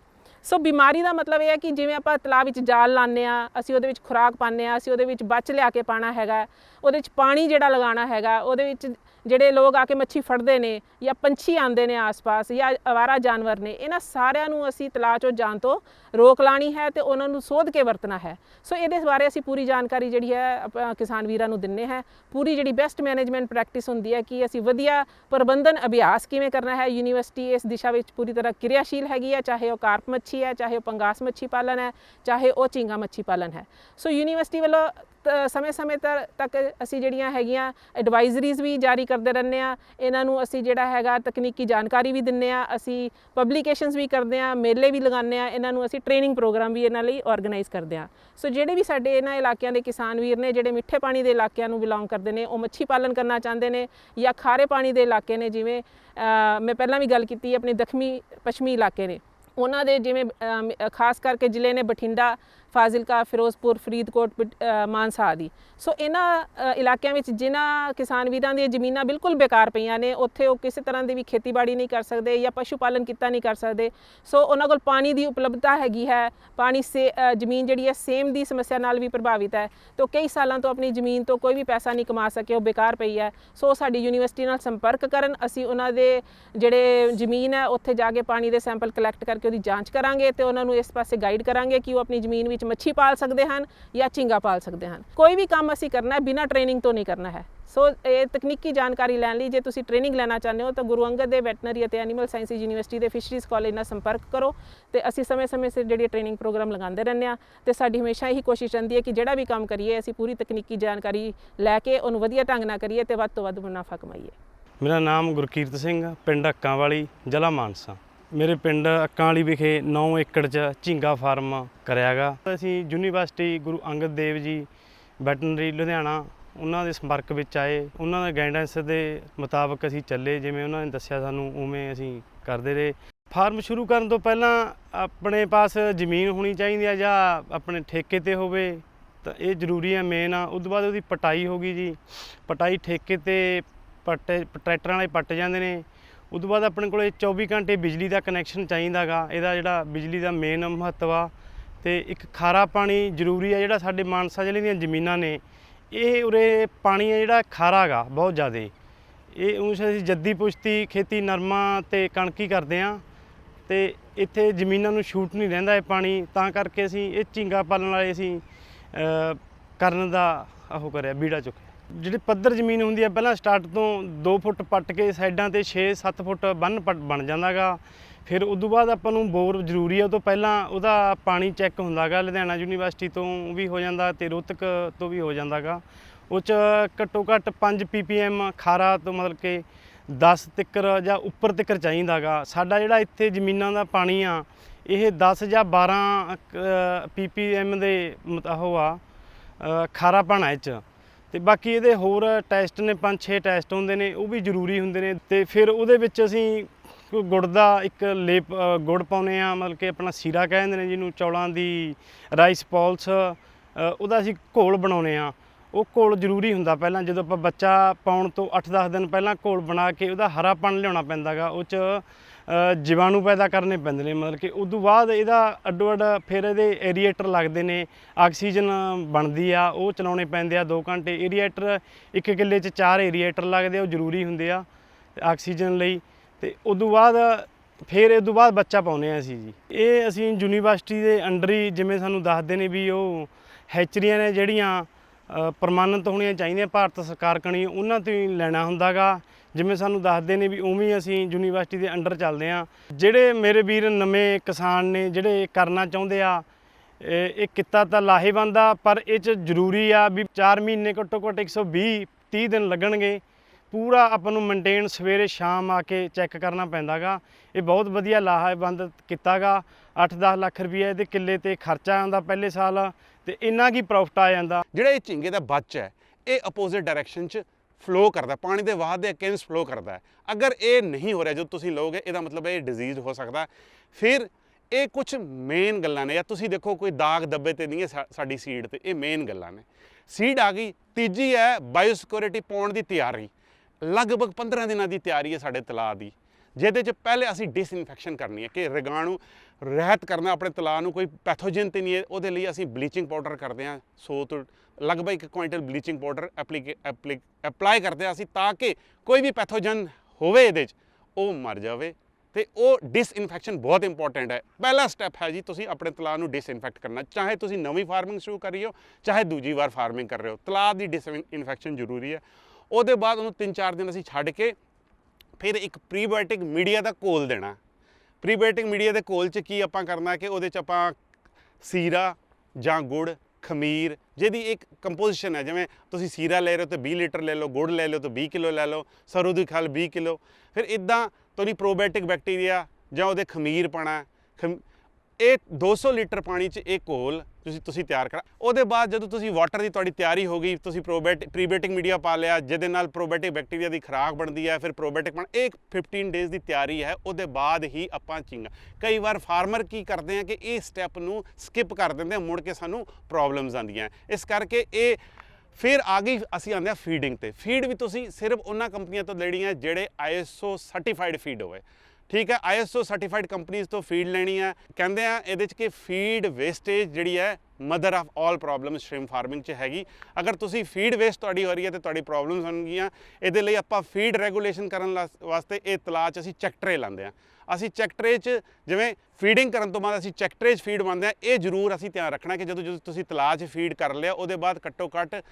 ਸੋ ਬਿਮਾਰੀ ਦਾ ਮਤਲਬ ਇਹ ਹੈ ਕਿ ਜਿਵੇਂ ਆਪਾਂ ਤਲਾਅ ਵਿੱਚ ਜਾਲ ਲਾਉਂਦੇ ਆ ਅਸੀਂ ਉਹਦੇ ਵਿੱਚ ਖੁਰਾਕ ਪਾਉਂਦੇ ਆ ਅਸੀਂ ਉਹਦੇ ਵਿੱਚ ਬੱਚ ਲਿਆ ਕੇ ਪਾਣਾ ਹੈਗਾ, ਉਹਦੇ ਵਿੱਚ ਪਾਣੀ ਜਿਹੜਾ ਲਗਾਉਣਾ ਹੈਗਾ, ਉਹਦੇ ਵਿੱਚ ਜਿਹੜੇ ਲੋਕ ਆ ਕੇ ਮੱਛੀ ਫੜਦੇ ਨੇ ਜਾਂ ਪੰਛੀ ਆਉਂਦੇ ਨੇ ਆਸ-ਪਾਸ ਜਾਂ ਅਵਾਰਾ ਜਾਨਵਰ ਨੇ, ਇਹਨਾਂ ਸਾਰਿਆਂ ਨੂੰ ਅਸੀਂ ਤਲਾਅ 'ਚੋਂ ਜਾਣ ਤੋਂ ਰੋਕ ਲਾਣੀ ਹੈ ਤੇ ਉਹਨਾਂ ਨੂੰ ਸੋਧ ਕੇ ਵਰਤਣਾ ਹੈ। ਸੋ ਇਹਦੇ ਬਾਰੇ ਅਸੀਂ ਪੂਰੀ ਜਾਣਕਾਰੀ ਜਿਹੜੀ ਹੈ ਅਪ- ਕਿਸਾਨ ਵੀਰਾਂ ਨੂੰ ਦਿੰਨੇ ਹੈ। ਪੂਰੀ ਜਿਹੜੀ ਬੈਸਟ ਮੈਨੇਜਮੈਂਟ ਪ੍ਰੈਕਟਿਸ ਹੁੰਦੀ ਹੈ ਕਿ ਅਸੀਂ ਵਧੀਆ ਪ੍ਰਬੰਧਨ ਅਭਿਆਸ ਕਿਵੇਂ ਕਰਨਾ ਹੈ, ਯੂਨੀਵਰਸਿਟੀ ਇਸ ਦਿਸ਼ਾ ਵਿੱਚ ਪੂਰੀ ਤਰ੍ਹਾਂ ਕਿਰਿਆਸ਼ੀਲ ਹੈਗੀ ਹੈ, ਚਾਹੇ ਉਹ ਕਾਰਪ ਮੱਛੀ ਹੈ, ਚਾਹੇ ਉਹ ਪੰਗਾਸ ਮੱਛੀ ਪਾਲਣ ਹੈ, ਚਾਹੇ ਉਹ ਝੀਂਗਾ ਮੱਛੀ ਪਾਲਣ ਹੈ। ਸੋ ਯੂਨੀਵਰਸਿਟੀ ਵੱਲੋਂ ਸਮੇਂ-ਸਮੇਂ ਤਰ- ਤੱਕ ਅਸੀਂ ਜਿਹੜੀਆਂ ਹੈਗੀਆਂ ਐਡਵਾਈਜ਼ਰੀਜ਼ ਵੀ ਜਾਰੀ ਕਰਦੇ ਰਹਿੰਦੇ ਆ ਇਹਨਾਂ ਨੂੰ ਅਸੀਂ ਜਿਹੜਾ ਹੈਗਾ ਤਕਨੀਕੀ ਜਾਣਕਾਰੀ ਵੀ ਦਿੰਨੇ ਆ ਅਸੀਂ ਪਬਲੀਕੇਸ਼ਨਸ ਵੀ ਕਰਦੇ ਆ ਮੇਲੇ ਵੀ ਲਗਾਉਂਦੇ ਆ ਇਹਨਾਂ ਨੂੰ ਅਸੀਂ ਟ੍ਰੇਨਿੰਗ ਪ੍ਰੋਗਰਾਮ ਵੀ ਇਹਨਾਂ ਲਈ ਆਰਗੇਨਾਈਜ਼ ਕਰਦੇ ਆ ਸੋ ਜਿਹੜੇ ਵੀ ਸਾਡੇ ਇਹਨਾਂ ਇਲਾਕਿਆਂ ਦੇ ਕਿਸਾਨ ਵੀਰ ਨੇ, ਜਿਹੜੇ ਮਿੱਠੇ ਪਾਣੀ ਦੇ ਇਲਾਕਿਆਂ ਨੂੰ ਬਿਲੋਂਗ ਕਰਦੇ ਨੇ, ਉਹ ਮੱਛੀ ਪਾਲਣ ਕਰਨਾ ਚਾਹੁੰਦੇ ਨੇ ਜਾਂ ਖਾਰੇ ਪਾਣੀ ਦੇ ਇਲਾਕੇ ਨੇ, ਜਿਵੇਂ ਮੈਂ ਪਹਿਲਾਂ ਵੀ ਗੱਲ ਕੀਤੀ ਆਪਣੇ ਦੱਖਣੀ ਪੱਛਮੀ ਇਲਾਕੇ ਨੇ। ਉਹਨਾਂ ਦੇ ਜਿਵੇਂ ਖਾਸ ਕਰਕੇ ਜ਼ਿਲ੍ਹੇ ਨੇ ਬਠਿੰਡਾ ਫਾਜ਼ਿਲਕਾ, ਫਿਰੋਜ਼ਪੁਰ, ਫਰੀਦਕੋਟ ਬਿਟ- ਮਾਨਸਾ ਆਦਿ। ਸੋ ਇਹਨਾਂ ਇਲਾਕਿਆਂ ਵਿੱਚ ਜਿਨ੍ਹਾਂ ਕਿਸਾਨ ਵੀਰਾਂ ਦੀਆਂ ਜ਼ਮੀਨਾਂ ਬਿਲਕੁਲ ਬੇਕਾਰ ਪਈਆਂ ਨੇ, ਉੱਥੇ ਉਹ ਕਿਸੇ ਤਰ੍ਹਾਂ ਦੀ ਵੀ ਖੇਤੀਬਾੜੀ ਨਹੀਂ ਕਰ ਸਕਦੇ ਜਾਂ ਪਸ਼ੂ ਪਾਲਣ ਕਿੱਤਾ ਨਹੀਂ ਕਰ ਸਕਦੇ। ਸੋ ਉਹਨਾਂ ਕੋਲ ਪਾਣੀ ਦੀ ਉਪਲਬਧਤਾ ਹੈਗੀ ਹੈ, ਪਾਣੀ ਸੇ ਜ਼ਮੀਨ ਜਿਹੜੀ ਹੈ ਸੇਮ ਦੀ ਸਮੱਸਿਆ ਨਾਲ ਵੀ ਪ੍ਰਭਾਵਿਤ ਹੈ। ਤੋਂ ਕਈ ਸਾਲਾਂ ਤੋਂ ਆਪਣੀ ਜ਼ਮੀਨ ਤੋਂ ਕੋਈ ਵੀ ਪੈਸਾ ਨਹੀਂ ਕਮਾ ਸਕੇ ਉਹ ਬੇਕਾਰ ਪਈ ਹੈ। ਸੋ ਉਹ ਸਾਡੀ ਯੂਨੀਵਰਸਿਟੀ ਨਾਲ ਸੰਪਰਕ ਕਰਨ, ਅਸੀਂ ਉਹਨਾਂ ਦੇ ਜਿਹੜੇ ਜ਼ਮੀਨ ਹੈ, ਉੱਥੇ ਜਾ ਕੇ ਪਾਣੀ ਦੇ ਸੈਂਪਲ ਕਲੈਕਟ ਕਰਕੇ ਉਹਦੀ ਜਾਂਚ ਕਰਾਂਗੇ ਤੇ ਉਹਨਾਂ ਨੂੰ ਇਸ ਪਾਸੇ ਗਾਈਡ ਕਰਾਂਗੇ ਕਿ ਉਹ ਆਪਣੀ ਜ਼ਮੀਨ ਵਿੱਚ ਮੱਛੀ ਪਾਲ ਸਕਦੇ ਹਨ ਜਾਂ ਝੀਂਗਾ ਪਾਲ ਸਕਦੇ ਹਨ। ਕੋਈ ਵੀ ਕੰਮ ਅਸੀਂ ਕਰਨਾ ਹੈ, ਬਿਨਾਂ ਟ੍ਰੇਨਿੰਗ ਤੋਂ ਨਹੀਂ ਕਰਨਾ ਹੈ। ਸੋ ਇਹ ਤਕਨੀਕੀ ਜਾਣਕਾਰੀ ਲੈਣ ਲਈ ਜੇ ਤੁਸੀਂ ਟ੍ਰੇਨਿੰਗ ਲੈਣਾ ਚਾਹੁੰਦੇ ਹੋ, ਤਾਂ ਗੁਰੂ ਅੰਗਦ ਦੇ ਵੈਟਨਰੀ ਅਤੇ ਐਨੀਮਲ ਸਾਇੰਸਿਸ ਯੂਨੀਵਰਸਿਟੀ ਦੇ ਫਿਸ਼ਰੀਜ਼ ਕਾਲਜ ਨਾਲ ਸੰਪਰਕ ਕਰੋ ਤੇ ਅਸੀਂ ਸਮੇਂ-ਸਮੇਂ ਸਿਰ ਜਿਹੜੀ ਟ੍ਰੇਨਿੰਗ ਪ੍ਰੋਗਰਾਮ ਲਗਾਉਂਦੇ ਰਹਿੰਦੇ ਆ ਤੇ ਸਾਡੀ ਹਮੇਸ਼ਾ ਇਹੀ ਕੋਸ਼ਿਸ਼ ਰਹਿੰਦੀ ਹੈ ਕਿ ਜਿਹੜਾ ਵੀ ਕੰਮ ਕਰੀਏ, ਅਸੀਂ ਪੂਰੀ ਤਕਨੀਕੀ ਜਾਣਕਾਰੀ ਲੈ ਕੇ ਉਹਨੂੰ ਵਧੀਆ ਢੰਗ ਨਾਲ ਕਰੀਏ ਤੇ ਵੱਧ ਤੋਂ ਵੱਧ ਮੁਨਾਫਾ ਕਮਾਈਏ। ਮੇਰਾ ਨਾਮ ਗੁਰਕੀਰਤ ਸਿੰਘ ਪਿੰਡ ਹੱਕਾਂ ਵਾਲੀ, ਜ਼ਿਲ੍ਹਾ ਮਾਨਸਾ। ਮੇਰੇ ਪਿੰਡ ਅੱਕਾਂ ਵਾਲੀ ਵਿਖੇ 9 ਏਕੜ 'ਚ ਝੀਂਗਾ ਫਾਰਮ ਕਰਿਆਗਾ। ਅਸੀਂ ਯੂਨੀਵਰਸਿਟੀ ਗੁਰੂ ਅੰਗਦ ਦੇਵ ਜੀ, ਵੈਟਰਨਰੀ ਲੁਧਿਆਣਾ, ਉਹਨਾਂ ਦੇ ਸੰਪਰਕ ਵਿੱਚ ਆਏ। ਉਹਨਾਂ ਦੇ ਗਾਈਡੈਂਸ ਦੇ ਮੁਤਾਬਕ ਅਸੀਂ ਚੱਲੇ, ਜਿਵੇਂ ਉਹਨਾਂ ਨੇ ਦੱਸਿਆ ਸਾਨੂੰ, ਉਵੇਂ ਅਸੀਂ ਕਰਦੇ ਰਹੇ। ਫਾਰਮ ਸ਼ੁਰੂ ਕਰਨ ਤੋਂ ਪਹਿਲਾਂ ਆਪਣੇ ਪਾਸ ਜ਼ਮੀਨ ਹੋਣੀ ਚਾਹੀਦੀ ਹੈ ਜਾਂ ਆਪਣੇ ਠੇਕੇ ਤੇ ਹੋਵੇ, ਤਾਂ ਇਹ ਜ਼ਰੂਰੀ ਹੈ ਮੇਨ ਆ। ਉਸ ਤੋਂ ਬਾਅਦ ਉਹਦੀ ਪਟਾਈ ਹੋ ਗਈ ਜੀ। ਪਟਾਈ ਠੇਕੇ ਤੇ ਪੱਟੇ, ਟਰੈਕਟਰਾਂ ਵਾਲੇ ਪੱਟ ਜਾਂਦੇ ਨੇ। ਉਸ ਤੋਂ ਬਾਅਦ ਆਪਣੇ ਕੋਲੇ 24 ਘੰਟੇ ਬਿਜਲੀ ਦਾ ਕਨੈਕਸ਼ਨ ਚਾਹੀਦਾਗਾ। ਇਹਦਾ ਜਿਹੜਾ ਬਿਜਲੀ ਦਾ ਮੇਨ ਮਹੱਤਵ ਆ। ਤੇ ਇੱਕ ਖਾਰਾ ਪਾਣੀ ਜ਼ਰੂਰੀ ਆ ਜਿਹੜਾ ਸਾਡੇ ਮਾਨਸਾ ਜ਼ਿਲ੍ਹੇ ਦੀਆਂ ਜ਼ਮੀਨਾਂ ਨੇ। ਇਹ ਉਰੇ ਪਾਣੀ ਹੈ ਜਿਹੜਾ ਖਾਰਾ ਗਾ ਬਹੁਤ ਜ਼ਿਆਦਾ। ਇਹ ਉਸ ਅਸੀਂ ਜੱਦੀ ਪੁਸ਼ਤੀ, ਖੇਤੀ ਨਰਮਾ ਤੇ ਕਣਕੀ ਕਰਦੇ ਆ। ਤੇ ਇੱਥੇ ਜ਼ਮੀਨਾਂ ਨੂੰ ਛੂਟ ਨਹੀਂ ਰਹਿੰਦਾ ਇਹ ਪਾਣੀ। ਤਾਂ ਕਰਕੇ ਅਸੀਂ ਇਹ ਝੀਂਗਾ ਪਾਲਣ ਵਾਲੇ ਅਸੀਂ ਕਰਨ ਦਾ ਉਹ ਕਰਿਆ, ਬੀੜਾ ਚੁੱਕਿਆ। ਜਿਹੜੀ ਪੱਧਰ ਜ਼ਮੀਨ ਹੁੰਦੀ ਹੈ ਪਹਿਲਾਂ ਸਟਾਰਟ ਤੋਂ 2 ਫੁੱਟ ਪੱਟ ਕੇ ਸਾਈਡਾਂ ਤੇ 6-7 ਫੁੱਟ ਬੰਨ ਪੱਟ ਬਣ ਜਾਂਦਾਗਾ। ਫਿਰ ਉਦੋਂ ਬਾਅਦ ਆਪਾਂ ਨੂੰ ਬੋਰ ਜ਼ਰੂਰੀ ਹੈ ਉਹ ਤੋਂ ਪਹਿਲਾਂ ਉਹਦਾ ਪਾਣੀ ਚੈੱਕ ਹੁੰਦਾਗਾ ਲੁਧਿਆਣਾ ਯੂਨੀਵਰਸਿਟੀ ਤੋਂ ਵੀ ਹੋ ਜਾਂਦਾ ਤੇ ਰੋਹਤਕ ਤੋਂ ਵੀ ਹੋ ਜਾਂਦਾਗਾ। ਉਹ ਚ ਘੱਟੋ ਘੱਟ 5 ppm ਖਾਰਾ ਤੋਂ ਮਤਲਬ ਕਿ 10 ਤਿੱਕਰ ਜਾਂ ਉੱਪਰ ਤਿੱਕਰ ਚਾਹੀਦਾਗਾ। ਸਾਡਾ ਜਿਹੜਾ ਇੱਥੇ ਜ਼ਮੀਨਾਂ ਦਾ ਪਾਣੀ ਆ ਇਹ 10 ਜਾਂ 12 ppm ਦੇ ਮਤ- ਉਹ ਆ ਅ, ਖਾਰਾਪਣ ਇਹ ਚ। ਤੇ ਬਾਕੀ ਇਹਦੇ ਹੋਰ ਟੈਸਟ ਨੇ 5-6 ਟੈਸਟ ਹੁੰਦੇ ਨੇ, ਉਹ ਵੀ ਜ਼ਰੂਰੀ ਹੁੰਦੇ ਨੇ। ਤੇ ਫਿਰ ਉਹਦੇ ਵਿੱਚ ਅਸੀਂ ਗੁੜ ਦਾ ਇੱਕ ਲੇਪ ਗੁੜ ਪਾਉਨੇ ਆ ਮਤਲਬ ਕਿ ਆਪਣਾ ਸੀਰਾ ਕਹਿੰਦੇ ਨੇ ਜਿਹਨੂੰ ਚੌਲਾਂ ਦੀ ਰਾਈਸ ਪੌਲਸ ਉਹਦਾ ਅਸੀਂ ਘੋਲ ਬਣਾਉਨੇ ਆ ਉਹ ਘੋਲ ਜ਼ਰੂਰੀ ਹੁੰਦਾ ਪਹਿਲਾਂ, ਜਦੋਂ ਆਪਾਂ ਬੱਚਾ ਪਾਉਣ ਤੋਂ 8-10 ਦਿਨ ਪਹਿਲਾਂ ਘੋਲ ਬਣਾ ਕੇ ਉਹਦਾ ਹਰਾਪਣ ਲਿਆਉਣਾ ਪੈਂਦਾਗਾ ਉਹ ਚ ਜੀਵਾਣੂ ਪੈਦਾ ਕਰਨੇ ਪੈਂਦੇ ਨੇ ਮਤਲਬ ਕਿ ਉਦੋਂ ਬਾਅਦ ਇਹਦਾ ਅੱਡੋ ਅੱਡ ਫਿਰ ਇਹਦੇ ਏਰੀਏਟਰ ਲੱਗਦੇ ਨੇ ਆਕਸੀਜਨ ਬਣਦੀ ਆ ਉਹ ਚਲਾਉਣੇ ਪੈਂਦੇ ਆ 2 ਘੰਟੇ। ਏਰੀਏਟਰ ਇੱਕ ਕਿੱਲੇ 'ਚ ਚਾਰ ਏਰੀਏਟਰ ਲੱਗਦੇ ਆ ਉਹ ਜ਼ਰੂਰੀ ਹੁੰਦੇ ਆ ਆਕਸੀਜਨ ਲਈ। ਤੇ ਤੋਂ ਬਾਅਦ ਫਿਰ ਇਹ ਤੋਂ ਬਾਅਦ ਬੱਚਾ ਪਾਉਨੇ ਆ ਅਸੀਂ ਜੀ। ਇਹ ਅਸੀਂ ਯੂਨੀਵਰਸਿਟੀ ਦੇ ਅੰਡਰ ਹੀ ਜਿਵੇਂ ਸਾਨੂੰ ਦੱਸਦੇ ਨੇ ਵੀ ਉਹ ਹੈਚਰੀਆਂ ਨੇ ਜਿਹੜੀਆਂ ਅ, ਹੋਣੀਆਂ ਚਾਹੀਦੀਆਂ ਭਾਰਤ ਸਰਕਾਰ ਕਣੀ ਉਹਨਾਂ ਤੋਂ ਹੀ ਲੈਣਾ ਹੁੰਦਾਗਾ। ਜਿਵੇਂ ਸਾਨੂੰ ਦੱਸਦੇ ਨੇ ਵੀ ਉਵੇਂ ਹੀ ਅਸੀਂ ਯੂਨੀਵਰਸਿਟੀ ਦੇ ਅੰਡਰ ਚੱਲਦੇ ਆ ਜਿਹੜੇ ਮੇਰੇ ਵੀਰ ਨਵੇਂ ਕਿਸਾਨ ਨੇ, ਜਿਹੜੇ ਕਰਨਾ ਚਾਹੁੰਦੇ ਆ, ਇਹ ਕਿੱਤਾ ਤਾਂ ਲਾਹੇਵੰਦ ਆ, ਪਰ ਇਹ ਚ ਜ਼ਰੂਰੀ ਆ ਵੀ 4 ਮਹੀਨੇ ਘੱਟੋ ਘੱਟ 120 30 ਦਿਨ ਲੱਗਣਗੇ। ਪੂਰਾ ਆਪਾਂ ਨੂੰ ਮੇਨਟੇਨ ਸਵੇਰੇ ਸ਼ਾਮ ਆ ਕੇ ਚੈੱਕ ਕਰਨਾ ਪੈਂਦਾਗਾ। ਇਹ ਬਹੁਤ ਵਧੀਆ ਲਾਹੇਵੰਦ ਕੀਤਾਗਾ। 8-10 ਲੱਖ ਰੁਪਏ ਇਹਦੇ ਕਿੱਲੇ ਤੇ ਖਰਚਾ ਆਉਂਦਾ ਪਹਿਲੇ ਸਾਲ, ਤੇ ਇੰਨਾ ਕੀ ਪ੍ਰੋਫਿਟ ਆ ਜਾਂਦਾ। ਜਿਹੜਾ ਇਹ ਝਿੰਗੇ ਦਾ ਬੱਚ ਹੈ, ਇਹ ਅਪੋਜ਼ਿਟ ਡਾਇਰੈਕਸ਼ਨ 'ਚ ਫਲੋ ਕਰਦਾ ਪਾਣੀ ਦੇ ਵਾਹ ਦੇ ਅਗੇਂਸਟ ਫਲੋ ਕਰਦਾ ਅਗਰ ਇਹ ਨਹੀਂ ਹੋ ਰਿਹਾ ਜੋ ਤੁਸੀਂ ਲਓਗੇ, ਇਹਦਾ ਮਤਲਬ ਇਹ ਡਿਜ਼ੀਜ਼ ਹੋ ਸਕਦਾ ਫਿਰ ਇਹ ਕੁਝ ਮੇਨ ਗੱਲਾਂ ਨੇ, ਜਾਂ ਤੁਸੀਂ ਦੇਖੋ ਕੋਈ ਦਾਗ ਦੱਬੇ ਤੇ ਨਹੀਂ ਹੈ ਸਾਡੀ ਸੀਡ ਤੇ, ਇਹ ਮੇਨ ਗੱਲਾਂ ਨੇ। ਸੀਡ ਆ ਗਈ, ਤੀਜੀ ਹੈ ਬਾਇਓਸਿਕਿਉਰਿਟੀ ਪਾਉਣ ਦੀ ਤਿਆਰੀ। ਲਗਭਗ 15 ਦਿਨਾਂ ਦੀ ਤਿਆਰੀ ਹੈ ਸਾਡੇ ਤਲਾਅ ਦੀ। ਜਿਹਦੇ 'ਚ ਪਹਿਲੇ ਅਸੀਂ ਡਿਸਇਨਫੈਕਸ਼ਨ ਕਰਨੀ ਹੈ ਕਿ ਰਿਗਾਣੂ ਰਹਿਤ ਕਰਨਾ, ਆਪਣੇ ਤਲਾਅ ਨੂੰ ਕੋਈ ਪੈਥੋਜਨ ਤੇ ਨਹੀਂ ਹੈ, ਉਹਦੇ ਲਈ ਅਸੀਂ ਬਲੀਚਿੰਗ ਪਾਊਡਰ ਕਰਦੇ ਹਾਂ 100 ਤੋਂ ਲਗਭਗ ਇੱਕ ਕੁਇੰਟਲ ਬਲੀਚਿੰਗ ਪਾਊਡਰ ਅਪਲਾਈ ਕਰਦੇ ਹਾਂ ਅਸੀਂ ਤਾਂ ਕਿ ਕੋਈ ਵੀ ਪੈਥੋਜਨ ਹੋਵੇ ਇਹਦੇ 'ਚ, ਉਹ ਮਰ ਜਾਵੇ ਤੇ ਉਹ ਡਿਸਇਨਫੈਕਸ਼ਨ ਬਹੁਤ ਇੰਪੋਰਟੈਂਟ ਹੈ। ਪਹਿਲਾ ਸਟੈਪ ਹੈ ਜੀ, ਤੁਸੀਂ ਆਪਣੇ ਤਲਾਅ ਨੂੰ ਡਿਸਇਨਫੈਕਟ ਕਰਨਾ, ਚਾਹੇ ਤੁਸੀਂ ਨਵੀਂ ਫਾਰਮਿੰਗ ਸ਼ੁਰੂ ਕਰ ਰਹੀ ਹੋ, ਚਾਹੇ ਦੂਜੀ ਵਾਰ ਫਾਰਮਿੰਗ ਕਰ ਰਹੇ ਹੋ, ਤਲਾਅ ਦੀ ਡਿਸਇਨਫੈਕਸ਼ਨ ਜ਼ਰੂਰੀ ਹੈ। ਉਹਦੇ ਬਾਅਦ ਉਹਨੂੰ 3-4 ਦਿਨ ਅਸੀਂ ਛੱਡ ਕੇ ਫਿਰ ਇੱਕ ਪ੍ਰੀਬਾਇਓਟਿਕ ਮੀਡੀਆ ਦਾ ਘੋਲ ਦੇਣਾ। ਪ੍ਰੀਬਾਇਓਟਿਕ ਮੀਡੀਆ ਦੇ ਘੋਲ 'ਚ ਕੀ ਆਪਾਂ ਕਰਨਾ ਕਿ ਉਹਦੇ 'ਚ ਆਪਾਂ ਸੀਰਾ ਜਾਂ ਗੁੜ, ਖਮੀਰ, ਜਿਹਦੀ ਇੱਕ ਕੰਪੋਜੀਸ਼ਨ ਹੈ, ਜਿਵੇਂ ਤੁਸੀਂ ਸੀਰਾ ਲੈ ਰਹੇ ਹੋ ਤਾਂ 20 ਲੀਟਰ ਲੈ ਲਓ, ਗੁੜ ਲੈ ਲਓ ਤਾਂ 20 ਕਿਲੋ ਲੈ ਲਓ, ਸਰੋਂ ਦੀ ਖਲ 20 ਕਿਲੋ। ਫਿਰ ਇਦਾਂ ਤੁਹਾਡੀ ਪ੍ਰੋਬਾਇਓਟਿਕ ਬੈਕਟੀਰੀਆ ਜਾਂ ਉਹਦੇ ਖਮੀਰ ਪਾਣਾ ਖਮ ਇਹ 200 ਲੀਟਰ ਪਾਣੀ 'ਚ ਇਹ ਘੋਲ ਤੁਸੀਂ ਤੁਸੀਂ ਤਿਆਰ ਕਰਾ, ਉਹਦੇ ਬਾਅਦ ਜਦੋਂ ਤੁਸੀਂ ਵਾਟਰ ਦੀ ਤੁਹਾਡੀ ਤਿਆਰੀ ਹੋ ਗਈ, ਤੁਸੀਂ ਪ੍ਰੋਬਾਇਓਟਿਕ ਪ੍ਰੀਬੈਟਿਕ ਮੀਡੀਆ ਪਾ ਲਿਆ, ਜਿਹਦੇ ਨਾਲ ਪ੍ਰੋਬੈਟਿਕ ਬੈਕਟੀਰੀਆ ਦੀ ਖੁਰਾਕ ਬਣਦੀ ਹੈ, ਫਿਰ ਪ੍ਰੋਬੈਟਿਕ ਬਣ, ਇਹ 15 ਡੇਜ਼ ਦੀ ਤਿਆਰੀ ਹੈ, ਉਹਦੇ ਬਾਅਦ ਹੀ ਆਪਾਂ ਚਿੰਗਾ। ਕਈ ਵਾਰ ਫਾਰਮਰ ਕੀ ਕਰਦੇ ਆ ਕਿ ਇਹ ਸਟੈਪ ਨੂੰ ਸਕਿਪ ਕਰ ਦਿੰਦੇ ਆ, ਮੁੜ ਕੇ ਸਾਨੂੰ ਪ੍ਰੋਬਲਮਸ ਆਉਂਦੀਆਂ। ਇਸ ਕਰਕੇ ਇਹ ਫਿਰ ਆ ਗਈ ਅਸੀਂ ਆਉਂਦੇ ਆ ਫੀਡਿੰਗ ਤੇ। ਫੀਡ ਵੀ ਤੁਸੀਂ ਸਿਰਫ ਉਹਨਾਂ ਕੰਪਨੀਆਂ ਤੋਂ ਲੈਣੀ ਹੈ ਜਿਹੜੇ ISO ਸਰਟੀਫਾਈਡ ਫੀਡ ਹੋਵੇ। ਠੀਕ ਹੈ, ISO ਸਰਟੀਫਾਈਡ ਕੰਪਨੀਆਂ ਤੋਂ ਫੀਡ ਲੈਣੀ ਹੈ। ਕਹਿੰਦੇ ਆ ਇਹਦੇ ਚ ਕਿ ਫੀਡ ਵੇਸਟੇਜ ਜਿਹੜੀ ਹੈ mother of all problems shrimp farming ਚ ਹੈਗੀ। ਅਗਰ ਤੁਸੀਂ ਫੀਡ ਵੇਸਟ ਤੁਹਾਡੀ ਹੋ ਰਹੀ ਹੈ ਤੇ ਤੁਹਾਡੀ ਪ੍ਰੋਬਲਮਸ ਹੋਣਗੀਆਂ। ਇਹਦੇ ਲਈ ਆਪਾਂ ਫੀਡ ਰੈਗੂਲੇਸ਼ਨ ਕਰਨ ਲਾਸ- ਵਾਸਤੇ ਇਹ ਤਲਾਅ 'ਚ ਅਸੀਂ ਚੈੱਕ ਟਰੇ ਲਾਉਂਦੇ ਆ ਅਸੀਂ ਚੈੱਕ ਟਰੇ 'ਚ ਜਿਵੇਂ ਫੀਡਿੰਗ ਕਰਨ ਤੋਂ ਬਾਅਦ ਅਸੀਂ ਚੈੱਕ ਟਰੇ 'ਚ ਫੀਡ ਪਾਉਂਦੇ ਆ ਇਹ ਜ਼ਰੂਰ ਅਸੀਂ ਧਿਆਨ ਰੱਖਣਾ ਕਿ ਜਦੋਂ ਜਦੋਂ ਤੁਸੀਂ ਤਲਾਅ 'ਚ ਫੀਡ ਕਰ ਲਿਆ, ਉਹਦੇ ਬਾਅਦ ਘੱਟੋ ਘੱਟ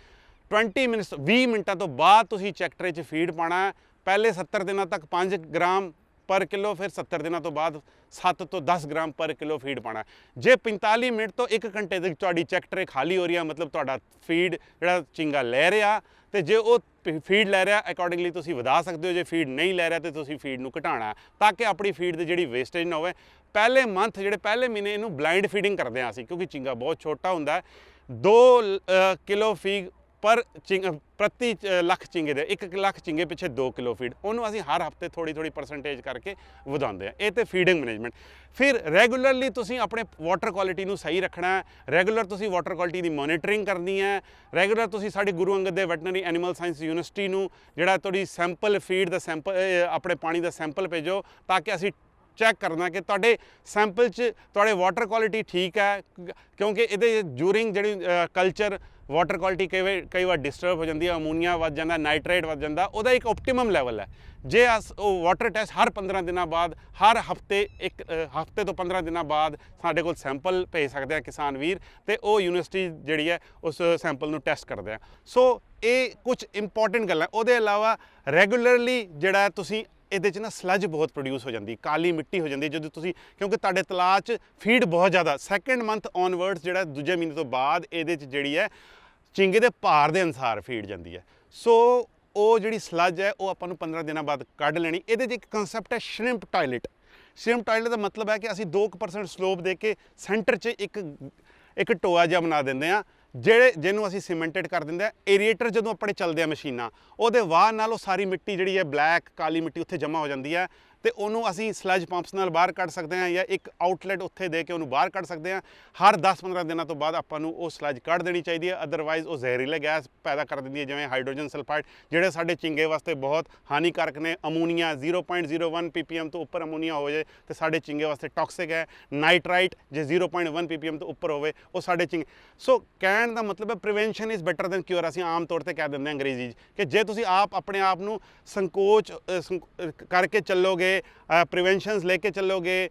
20 ਮਿੰਟਸ 20 ਮਿੰਟਾਂ ਤੋਂ ਬਾਅਦ ਤੁਸੀਂ ਚੈੱਕ ਟਰੇ 'ਚ ਫੀਡ ਪਾਣਾ ਪਹਿਲੇ 70 ਦਿਨਾਂ ਤੱਕ 5 ਗ੍ਰਾਮ ਪਰ ਕਿਲੋ, ਫਿਰ 70 ਦਿਨਾਂ ਤੋਂ ਬਾਅਦ 7 ਤੋਂ 10 ਗ੍ਰਾਮ ਪਰ ਕਿਲੋ ਫੀਡ ਪਾਣਾ ਜੇ 45 ਮਿੰਟ ਤੋਂ 1 ਘੰਟੇ ਤੱਕ ਤੁਹਾਡੀ ਚੈੱਕ ਟਰੇ ਖਾਲੀ ਹੋ ਰਹੀ ਹੈ, ਮਤਲਬ ਤੁਹਾਡਾ ਫੀਡ ਜਿਹੜਾ ਚਿੰਗਾ ਲੈ ਰਿਹਾ, ਤੇ ਜੇ ਉਹ ਫੀਡ ਲੈ ਰਿਹਾ ਅਕੋਰਡਿੰਗਲੀ ਤੁਸੀਂ ਵਧਾ ਸਕਦੇ ਹੋ। ਜੇ ਫੀਡ ਨਹੀਂ ਲੈ ਰਿਹਾ, ਤੇ ਤੁਸੀਂ ਫੀਡ ਨੂੰ ਘਟਾਉਣਾ ਤਾਂ ਕਿ ਆਪਣੀ ਫੀਡ ਦੀ ਜਿਹੜੀ ਵੇਸਟੇਜ ਨਾ ਹੋਵੇ। ਪਹਿਲੇ ਮੰਥ ਜਿਹੜੇ ਪਹਿਲੇ ਮਹੀਨੇ ਇਹਨੂੰ ਬਲਾਈਂਡ ਫੀਡਿੰਗ ਕਰਦੇ ਹਾਂ ਅਸੀਂ, ਕਿਉਂਕਿ ਚਿੰਗਾ ਬਹੁਤ ਛੋਟਾ ਹੁੰਦਾ ਹੈ। 2 ਕਿਲੋ ਫੀਡ ਪਰ ਚਿੰਗ, ਪ੍ਰਤੀ ਲੱਖ ਚਿੰਗੇ ਦੇ 1 ਲੱਖ ਚਿੰਗੇ ਪਿੱਛੇ 2 ਕਿਲੋ ਫੀਡ ਉਹਨੂੰ ਅਸੀਂ ਹਰ ਹਫ਼ਤੇ ਥੋੜੀ ਥੋੜੀ ਪਰਸੈਂਟੇਜ ਕਰਕੇ ਵਧਾਉਂਦੇ ਆ ਇਹ ਤੇ ਫੀਡਿੰਗ ਮੈਨੇਜਮੈਂਟ ਫਿਰ ਰੈਗੂਲਰਲੀ ਤੁਸੀਂ ਆਪਣੇ ਵਾਟਰ ਕੁਆਲਿਟੀ ਨੂੰ ਸਹੀ ਰੱਖਣਾ ਹੈ ਰੈਗੂਲਰ ਤੁਸੀਂ ਵਾਟਰ ਕੁਆਲਿਟੀ ਦੀ ਮੋਨੀਟਰਿੰਗ ਕਰਨੀ ਹੈ ਰੈਗੂਲਰ ਤੁਸੀਂ ਸਾਡੀ ਗੁਰੂ ਅੰਗਦ ਦੇ ਵੈਟਰਨਰੀ ਐਨੀਮਲ ਸਾਇੰਸ ਯੂਨੀਵਰਸਿਟੀ ਨੂੰ ਜਿਹੜਾ ਤੁਹਾਡੀ ਸੈਂਪਲ ਫੀਡ ਦਾ ਸੈਂਪਲ ਆਪਣੇ ਪਾਣੀ ਦਾ ਸੈਂਪਲ ਭੇਜੋ ਤਾਂ ਕਿ ਅਸੀਂ ਚੈੱਕ ਕਰਨਾ ਕਿ ਤੁਹਾਡੇ ਸੈਂਪਲ 'ਚ ਤੁਹਾਡੇ ਵਾਟਰ ਕੁਆਲਿਟੀ ਠੀਕ ਹੈ ਕ- ਕਿਉਂਕਿ ਇਹਦੇ ਜੂਰਿੰਗ ਜਿਹੜੀ ਕਲਚਰ ਵਾਟਰ ਕੁਆਲਿਟੀ ਕਈ ਵਾਰ ਕਈ ਵਾਰ ਡਿਸਟਰਬ ਹੋ ਜਾਂਦੀ ਹੈ ਅਮੋਨੀਆ ਵੱਧ ਜਾਂਦਾ, ਨਾਈਟ੍ਰੇਟ ਵੱਧ ਜਾਂਦਾ, ਉਹਦਾ ਇੱਕ ਆਪਟੀਮਮ ਲੈਵਲ ਹੈ। ਜੇ ਅਸ ਉਹ ਵਾਟਰ ਟੈਸਟ ਹਰ 15 ਦਿਨਾਂ ਬਾਅਦ, ਹਰ ਹਫ਼ਤੇ ਇੱਕ ਹਫ਼ਤੇ ਤੋਂ 15 ਦਿਨਾਂ ਬਾਅਦ ਸਾਡੇ ਕੋਲ ਸੈਂਪਲ ਭੇਜ ਸਕਦੇ ਆ ਕਿਸਾਨ ਵੀਰ ਤੇ ਉਹ ਯੂਨੀਵਰਸਿਟੀ ਜਿਹੜੀ ਹੈ, ਉਸ ਸੈਂਪਲ ਨੂੰ ਟੈਸਟ ਕਰਦੇ ਆ। ਸੋ ਇਹ ਕੁਝ ਇੰਪੋਰਟੈਂਟ ਗੱਲਾਂ। ਉਹਦੇ ਇਲਾਵਾ ਰੈਗੂਲਰਲੀ ਜਿਹੜਾ ਤੁਸੀਂ ਇਹਦੇ 'ਚ ਨਾ ਸਲੱਜ ਬਹੁਤ ਪ੍ਰੋਡਿਊਸ ਹੋ ਜਾਂਦੀ, ਕਾਲੀ ਮਿੱਟੀ ਹੋ ਜਾਂਦੀ ਜਦੋਂ ਤੁਸੀਂ ਕਿਉਂਕਿ ਤੁਹਾਡੇ ਤਲਾਅ 'ਚ ਫੀਡ ਬਹੁਤ ਜ਼ਿਆਦਾ। ਸੈਕੰਡ ਮੰਥ ਔਨਵਰਡਸ ਜਿਹੜਾ ਦੂਜੇ ਮਹੀਨੇ ਤੋਂ ਬਾਅਦ ਇਹਦੇ 'ਚ ਜਿਹੜੀ ਹੈ ਚਿੰਗੇ ਦੇ ਭਾਰ ਦੇ ਅਨਸਾਰ ਫੀਡ ਜਾਂਦੀ ਹੈ। ਸੋ ਉਹ ਜਿਹੜੀ ਸਲੱਜ ਹੈ, ਉਹ ਆਪਾਂ ਨੂੰ 15 ਦਿਨਾਂ ਬਾਅਦ ਕੱਢ ਲੈਣੀ। ਇਹਦੇ 'ਚ ਇੱਕ ਕਨਸੈਪਟ ਹੈ ਸ਼੍ਰਿੰਪ ਟਾਇਲਟ ਸ਼੍ਰਿੰਪ ਟਾਇਲਟ ਦਾ ਮਤਲਬ ਹੈ ਕਿ ਅਸੀਂ 2% ਸਲੋਪ ਦੇ ਕੇ ਸੈਂਟਰ 'ਚ ਇੱਕ ਇੱਕ ਟੋਆ ਜਿਹਾ ਬਣਾ ਦਿੰਦੇ ਆ ਜਿਹੜੇ, ਜਿਹਨੂੰ ਅਸੀਂ ਸੀਮੈਂਟਡ ਕਰ ਦਿੰਦੇ ਆ ਏਰੀਏਟਰ ਜਦੋਂ ਆਪਣੇ ਚੱਲਦੇ ਆ ਮਸ਼ੀਨਾਂ, ਉਹਦੇ ਵਾਹ ਨਾਲ ਉਹ ਸਾਰੀ ਮਿੱਟੀ ਜਿਹੜੀ ਹੈ ਬਲੈਕ ਕਾਲੀ ਮਿੱਟੀ ਉੱਥੇ ਜਮ੍ਹਾਂ ਹੋ ਜਾਂਦੀ ਹੈ। ਤੇ ਉਹਨੂੰ ਅਸੀਂ ਸਲੱਜ ਪੰਪਸ ਨਾਲ ਬਾਹਰ ਕੱਢ ਸਕਦੇ ਹਾਂ ਜਾਂ ਇੱਕ ਆਊਟਲੈਟ ਉੱਥੇ ਦੇ ਕੇ ਉਹਨੂੰ ਬਾਹਰ ਕੱਢ ਸਕਦੇ ਹਾਂ। ਹਰ 10-15 ਦਿਨਾਂ ਤੋਂ ਬਾਅਦ ਆਪਾਂ ਨੂੰ ਉਹ ਸਲੱਜ ਕੱਢ ਦੇਣੀ ਚਾਹੀਦੀ ਹੈ। ਅਦਰਵਾਈਜ਼ ਉਹ ਜ਼ਹਿਰੀਲੇ ਗੈਸ ਪੈਦਾ ਕਰ ਦਿੰਦੀ ਹੈ, ਜਿਵੇਂ ਹਾਈਡਰੋਜਨ ਸਲਫਾਈਡ, ਜਿਹੜੇ ਸਾਡੇ ਚਿੰਗੇ ਵਾਸਤੇ ਬਹੁਤ ਹਾਨੀਕਾਰਕ ਨੇ। ਅਮੋਨੀਆ 0.01 ppm ਤੋਂ ਉੱਪਰ ਅਮੋਨੀਆ ਹੋ ਜਾਏ ਤੇ ਸਾਡੇ ਚਿੰਗੇ ਵਾਸਤੇ ਟਾਕਸਿਕ ਹੈ। ਨਾਈਟ੍ਰਾਈਟ ਜੇ 0.1 ppm ਤੋਂ ਉੱਪਰ ਹੋਵੇ, ਉਹ ਸਾਡੇ ਚਿੰਗੇ ਸੋ ਕਹਿਣ ਦਾ ਮਤਲਬ ਹੈ prevention is better than cure ਅਸੀਂ ਆਮ ਤੌਰ ਤੇ ਕਹਿ ਦਿੰਦੇ ਹਾਂ ਅੰਗਰੇਜ਼ੀ 'ਚ ਕਿ ਜੇ ਤੁਸੀਂ ਆਪ ਆਪਣੇ ਆਪ ਨੂੰ ਸੰਕੋਚ ਸੰਕ- ਕਰਕੇ ਚੱਲੋਗੇ ਪ੍ਰੀਵੈਂਸ਼ਨਸ ਲੈ ਕੇ ਚੱਲੋਗੇ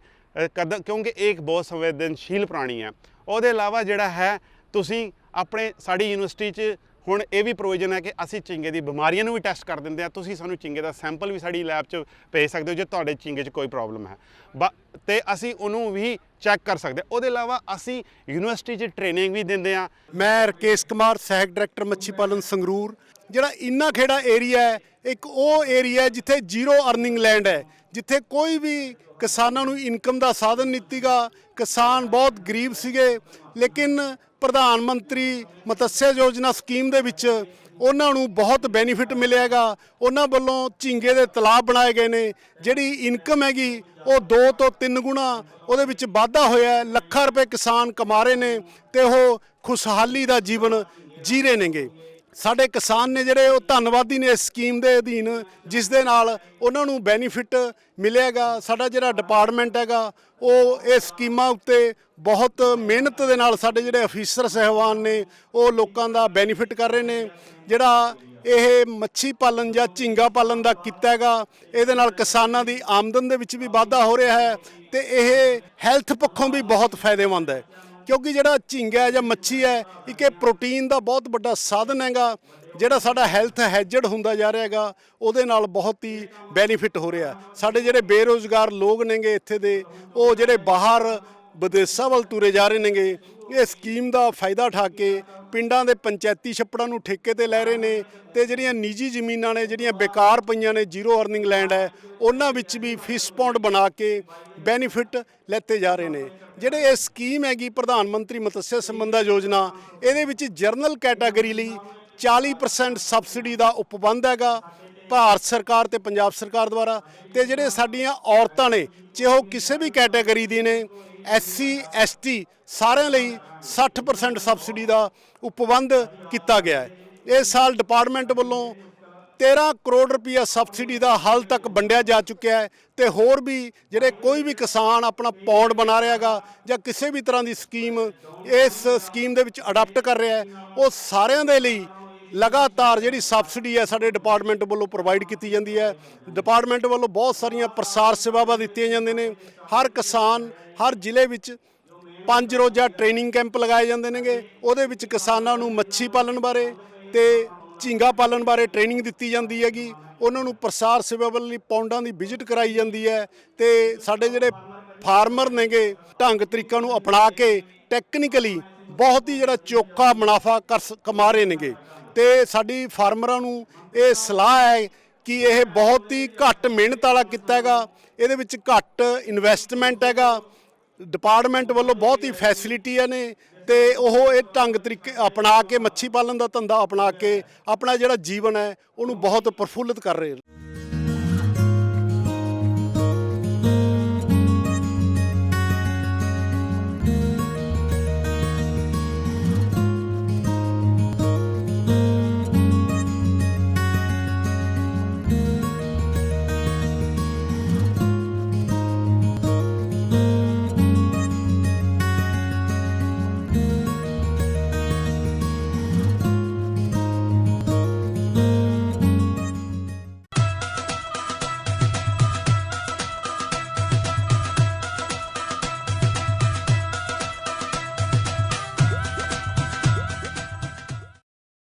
ਕਦਮ ਕਿਉਂਕਿ ਇਹ ਇੱਕ ਬਹੁਤ ਸੰਵੇਦਨਸ਼ੀਲ ਪ੍ਰਾਣੀ ਹੈ। ਉਹਦੇ ਇਲਾਵਾ ਜਿਹੜਾ ਹੈ, ਤੁਸੀਂ ਆਪਣੇ, ਸਾਡੀ ਯੂਨੀਵਰਸਿਟੀ 'ਚ ਹੁਣ ਇਹ ਵੀ ਪ੍ਰੋਵੀਜ਼ਨ ਹੈ ਕਿ ਅਸੀਂ ਚਿੰਗੇ ਦੀ ਬਿਮਾਰੀਆਂ ਨੂੰ ਵੀ ਟੈਸਟ ਕਰ ਦਿੰਦੇ ਹਾਂ। ਤੁਸੀਂ ਸਾਨੂੰ ਚਿੰਗੇ ਦਾ ਸੈਂਪਲ ਵੀ ਸਾਡੀ ਲੈਬ 'ਚ ਭੇਜ ਸਕਦੇ ਹੋ, ਜੇ ਤੁਹਾਡੇ ਚਿੰਗੇ 'ਚ ਕੋਈ ਪ੍ਰੋਬਲਮ ਹੈ। ਬ- ਤੇ ਅਸੀਂ ਉਹਨੂੰ ਵੀ ਚੈੱਕ ਕਰ ਸਕਦੇ ਉਹਦੇ ਇਲਾਵਾ ਅਸੀਂ ਯੂਨੀਵਰਸਿਟੀ 'ਚ ਟ੍ਰੇਨਿੰਗ ਵੀ ਦਿੰਦੇ ਹਾਂ। ਮੈਂ ਰਕੇਸ਼ ਕੁਮਾਰ ਸਹਿਕ ਡਾਇਰੈਕਟਰ ਮੱਛੀ ਪਾਲਣ ਸੰਗਰੂਰ। ਜਿਹੜਾ ਇੰਨਾ ਖੇੜਾ ਏਰੀਆ ਹੈ, ਇੱਕ ਉਹ ਏਰੀਆ ਜਿੱਥੇ ਜ਼ੀਰੋ ਅਰਨਿੰਗ ਲੈਂਡ ਹੈ। ਜਿੱਥੇ ਕੋਈ ਵੀ ਕਿਸਾਨਾਂ ਨੂੰ ਇਨਕਮ ਦਾ ਸਾਧਨ ਨਹੀਂ ਸੀਗਾ, ਕਿਸਾਨ ਬਹੁਤ ਗਰੀਬ ਸੀਗੇ, ਲੇਕਿਨ ਪ੍ਰਧਾਨ ਮੰਤਰੀ ਮਤਸਯ ਯੋਜਨਾ ਸਕੀਮ ਦੇ ਵਿੱਚ ਉਹਨਾਂ ਨੂੰ ਬਹੁਤ ਬੈਨੀਫਿਟ ਮਿਲਿਆਗਾ ਉਹਨਾਂ ਵੱਲੋਂ ਝੀਂਗੇ ਦੇ ਤਲਾਬ ਬਣਾਏ ਗਏ ਨੇ, ਜਿਹੜੀ ਇਨਕਮ ਹੈਗੀ, ਉਹ 2 ਤੋਂ 3 ਗੁਣਾ ਉਹਦੇ ਵਿੱਚ ਵਾਧਾ ਹੋਇਆ ਲੱਖਾਂ ਰੁਪਏ ਕਿਸਾਨ ਕਮਾ ਰਹੇ ਨੇ ਤੇ ਉਹ ਖੁਸ਼ਹਾਲੀ ਦਾ ਜੀਵਨ ਜੀ ਰਹੇ ਨੇਗੇ। ਸਾਡੇ ਕਿਸਾਨ ਨੇ ਜਿਹੜੇ ਉਹ ਧੰਨਵਾਦੀ ਨੇ ਇਸ ਸਕੀਮ ਦੇ ਅਧੀਨ, ਜਿਸ ਦੇ ਨਾਲ ਉਹਨਾਂ ਨੂੰ ਬੈਨੀਫਿਟ ਮਿਲੇਗਾ ਸਾਡਾ ਜਿਹੜਾ ਡਿਪਾਰਟਮੈਂਟ ਹੈਗਾ, ਉਹ ਇਹ ਸਕੀਮਾਂ ਉੱਤੇ ਬਹੁਤ ਮਿਹਨਤ ਦੇ ਨਾਲ ਸਾਡੇ ਜਿਹੜੇ ਅਫੀਸਰ ਸਹਿਬਾਨ ਨੇ, ਉਹ ਲੋਕਾਂ ਦਾ ਬੈਨੀਫਿਟ ਕਰ ਰਹੇ ਨੇ। ਜਿਹੜਾ ਇਹ ਮੱਛੀ ਪਾਲਣ ਜਾਂ ਝੀਂਗਾ ਪਾਲਣ ਦਾ ਕੀਤਾ ਹੈਗਾ, ਇਹਦੇ ਨਾਲ ਕਿਸਾਨਾਂ ਦੀ ਆਮਦਨ ਦੇ ਵਿੱਚ ਵੀ ਵਾਧਾ ਹੋ ਰਿਹਾ ਹੈ ਤੇ ਇਹ ਹੈਲਥ ਪੱਖੋਂ ਵੀ ਬਹੁਤ ਫਾਇਦੇਮੰਦ ਹੈ। ਕਿਉਂਕਿ ਜਿਹੜਾ ਝੀਂਗਾ ਜਾਂ ਮੱਛੀ ਹੈ, ਇੱਕ ਇਹ ਪ੍ਰੋਟੀਨ ਦਾ ਬਹੁਤ ਵੱਡਾ ਸਾਧਨ ਹੈਗਾ, ਜਿਹੜਾ ਸਾਡਾ ਹੈਲਥ ਹੈਜਡ ਹੁੰਦਾ ਜਾ ਰਿਹਾ ਹੈਗਾ, ਉਹਦੇ ਨਾਲ ਬਹੁਤ ਹੀ ਬੈਨੀਫਿਟ ਹੋ ਰਿਹਾ। ਸਾਡੇ ਜਿਹੜੇ ਬੇਰੋਜ਼ਗਾਰ ਲੋਕ ਨੇਗੇ ਇੱਥੇ ਦੇ, ਉਹ ਜਿਹੜੇ ਬਾਹਰ ਵਿਦੇਸ਼ਾਂ ਵੱਲ ਤੁਰੇ ਜਾ ਰਹੇ ਨੇਗੇ ਇਹ ਸਕੀਮ ਦਾ ਫਾਇਦਾ ਉਠਾ ਕੇ ਪਿੰਡਾਂ ਦੇ ਪੰਚਾਇਤੀ ਛੱਪੜਾਂ ਨੂੰ ਠੇਕੇ ਤੇ ਲੈ ਰਹੇ ਨੇ ਤੇ ਜਿਹੜੀਆਂ ਨਿੱਜੀ ਜ਼ਮੀਨਾਂ ਨੇ, ਜਿਹੜੀਆਂ ਬੇਕਾਰ ਪਈਆਂ ਨੇ, ਜ਼ੀਰੋ ਅਰਨਿੰਗ ਲੈਂਡ ਹੈ, ਉਹਨਾਂ ਵਿੱਚ ਵੀ ਫਿਸ਼ ਪੌਂਡ ਬਣਾ ਕੇ ਬੈਨੀਫਿਟ ਲੈਤੇ ਜਾ ਰਹੇ ਨੇ। ਜਿਹੜੇ ਇਹ ਸਕੀਮ ਹੈਗੀ ਪ੍ਰਧਾਨ ਮੰਤਰੀ ਮਤਸਯ ਸੰਬੰਧਾ ਯੋਜਨਾ, ਇਹਦੇ ਵਿੱਚ ਜਰਨਲ ਕੈਟਾਗਰੀ ਲਈ 40% ਸਬਸਿਡੀ ਦਾ ਉਪਬੰਧ ਹੈਗਾ ਭਾਰਤ ਸਰਕਾਰ ਤੇ ਪੰਜਾਬ ਸਰਕਾਰ ਦੁਆਰਾ ਤੇ ਜਿਹੜੇ ਸਾਡੀਆਂ ਔਰਤਾਂ ਨੇ, ਚਾਹੇ ਉਹ ਕਿਸੇ ਵੀ ਕੈਟਾਗਰੀ ਦੀ ਨੇ ਐਸਸੀ, ਐਸਟੀ ਸਾਰਿਆਂ ਲਈ 60% ਸਬਸਿਡੀ ਦਾ ਉਪਬੰਧ ਕੀਤਾ ਗਿਆ ਹੈ। ਇਸ ਸਾਲ ਡਿਪਾਰਟਮੈਂਟ ਵੱਲੋਂ 13 ਕਰੋੜ ਰੁਪਈਆ ਸਬਸਿਡੀ ਦਾ ਹਾਲ ਤੱਕ ਵੰਡਿਆ ਜਾ ਚੁੱਕਿਆ ਹੈ ਤੇ ਹੋਰ ਵੀ ਜਿਹੜੇ ਕੋਈ ਵੀ ਕਿਸਾਨ ਆਪਣਾ ਪੌਂਡ ਬਣਾ ਰਿਹਾਗਾ ਜਾਂ ਕਿਸੇ ਵੀ ਤਰ੍ਹਾਂ ਦੀ ਸਕੀਮ ਇਸ ਸਕੀਮ ਦੇ ਵਿੱਚ ਅਡਾਪਟ ਕਰ ਰਿਹਾ ਹੈ, ਉਹ ਸਾਰਿਆਂ ਦੇ ਲਈ ਲਗਾਤਾਰ ਜਿਹੜੀ ਸਬਸਿਡੀ ਹੈ ਸਾਡੇ ਡਿਪਾਰਟਮੈਂਟ ਵੱਲੋਂ ਪ੍ਰੋਵਾਈਡ ਕੀਤੀ ਜਾਂਦੀ ਹੈ। ਡਿਪਾਰਟਮੈਂਟ ਵੱਲੋਂ ਬਹੁਤ ਸਾਰੀਆਂ ਪ੍ਰਸਾਰ ਸੇਵਾਵਾਂ ਦਿੱਤੀਆਂ ਜਾਂਦੇ ਨੇ। ਹਰ ਕਿਸਾਨ, ਹਰ ਜ਼ਿਲ੍ਹੇ ਵਿੱਚ ਪੰਜ ਰੋਜ਼ਾ ਟ੍ਰੇਨਿੰਗ ਕੈਂਪ ਲਗਾਏ ਜਾਂਦੇ ਨੇਗੇ। ਉਹਦੇ ਵਿੱਚ ਕਿਸਾਨਾਂ ਨੂੰ ਮੱਛੀ ਪਾਲਣ ਬਾਰੇ ਤੇ ਝੀਂਗਾ ਪਾਲਣ ਬਾਰੇ ਟ੍ਰੇਨਿੰਗ ਦਿੱਤੀ ਜਾਂਦੀ ਹੈਗੀ। ਉਹਨਾਂ ਨੂੰ ਪ੍ਰਸਾਰ ਸੇਵਾ ਲਈ ਪੌਂਡਾਂ ਦੀ ਵਿਜ਼ਿਟ ਕਰਾਈ ਜਾਂਦੀ ਹੈ ਤੇ ਸਾਡੇ ਜਿਹੜੇ ਫਾਰਮਰ ਨੇਗੇ, ਢੰਗ ਤਰੀਕਾਂ ਨੂੰ ਅਪਣਾ ਕੇ ਟੈਕਨੀਕਲੀ ਬਹੁਤ ਹੀ ਜਿਹੜਾ ਚੋਖਾ ਮੁਨਾਫਾ ਕਰ ਕਮਾ ਰਹੇ ਨੇਗੇ। ਤੇ ਸਾਡੀ ਫਾਰਮਰਾਂ ਨੂੰ ਇਹ ਸਲਾਹ ਹੈ ਕਿ ਇਹ ਬਹੁਤ ਹੀ ਘੱਟ ਮਿਹਨਤ ਵਾਲਾ ਕੀਤਾ ਹੈਗਾ। ਇਹਦੇ ਵਿੱਚ ਘੱਟ ਇਨਵੈਸਟਮੈਂਟ ਹੈਗਾ। ਡਿਪਾਰਟਮੈਂਟ ਵੱਲੋਂ ਬਹੁਤ ਹੀ ਫੈਸਿਲਿਟੀਆਂ ਨੇ ਤੇ ਉਹ ਇਹ ਢੰਗ ਤਰੀਕੇ ਅਪਣਾ ਕੇ ਮੱਛੀ ਪਾਲਣ ਦਾ ਧੰਦਾ ਅਪਣਾ ਕੇ ਆਪਣਾ ਜਿਹੜਾ ਜੀਵਨ ਹੈ ਉਹਨੂੰ ਬਹੁਤ ਪ੍ਰਫੁੱਲਿਤ ਕਰ ਰਹੇ ਨੇ।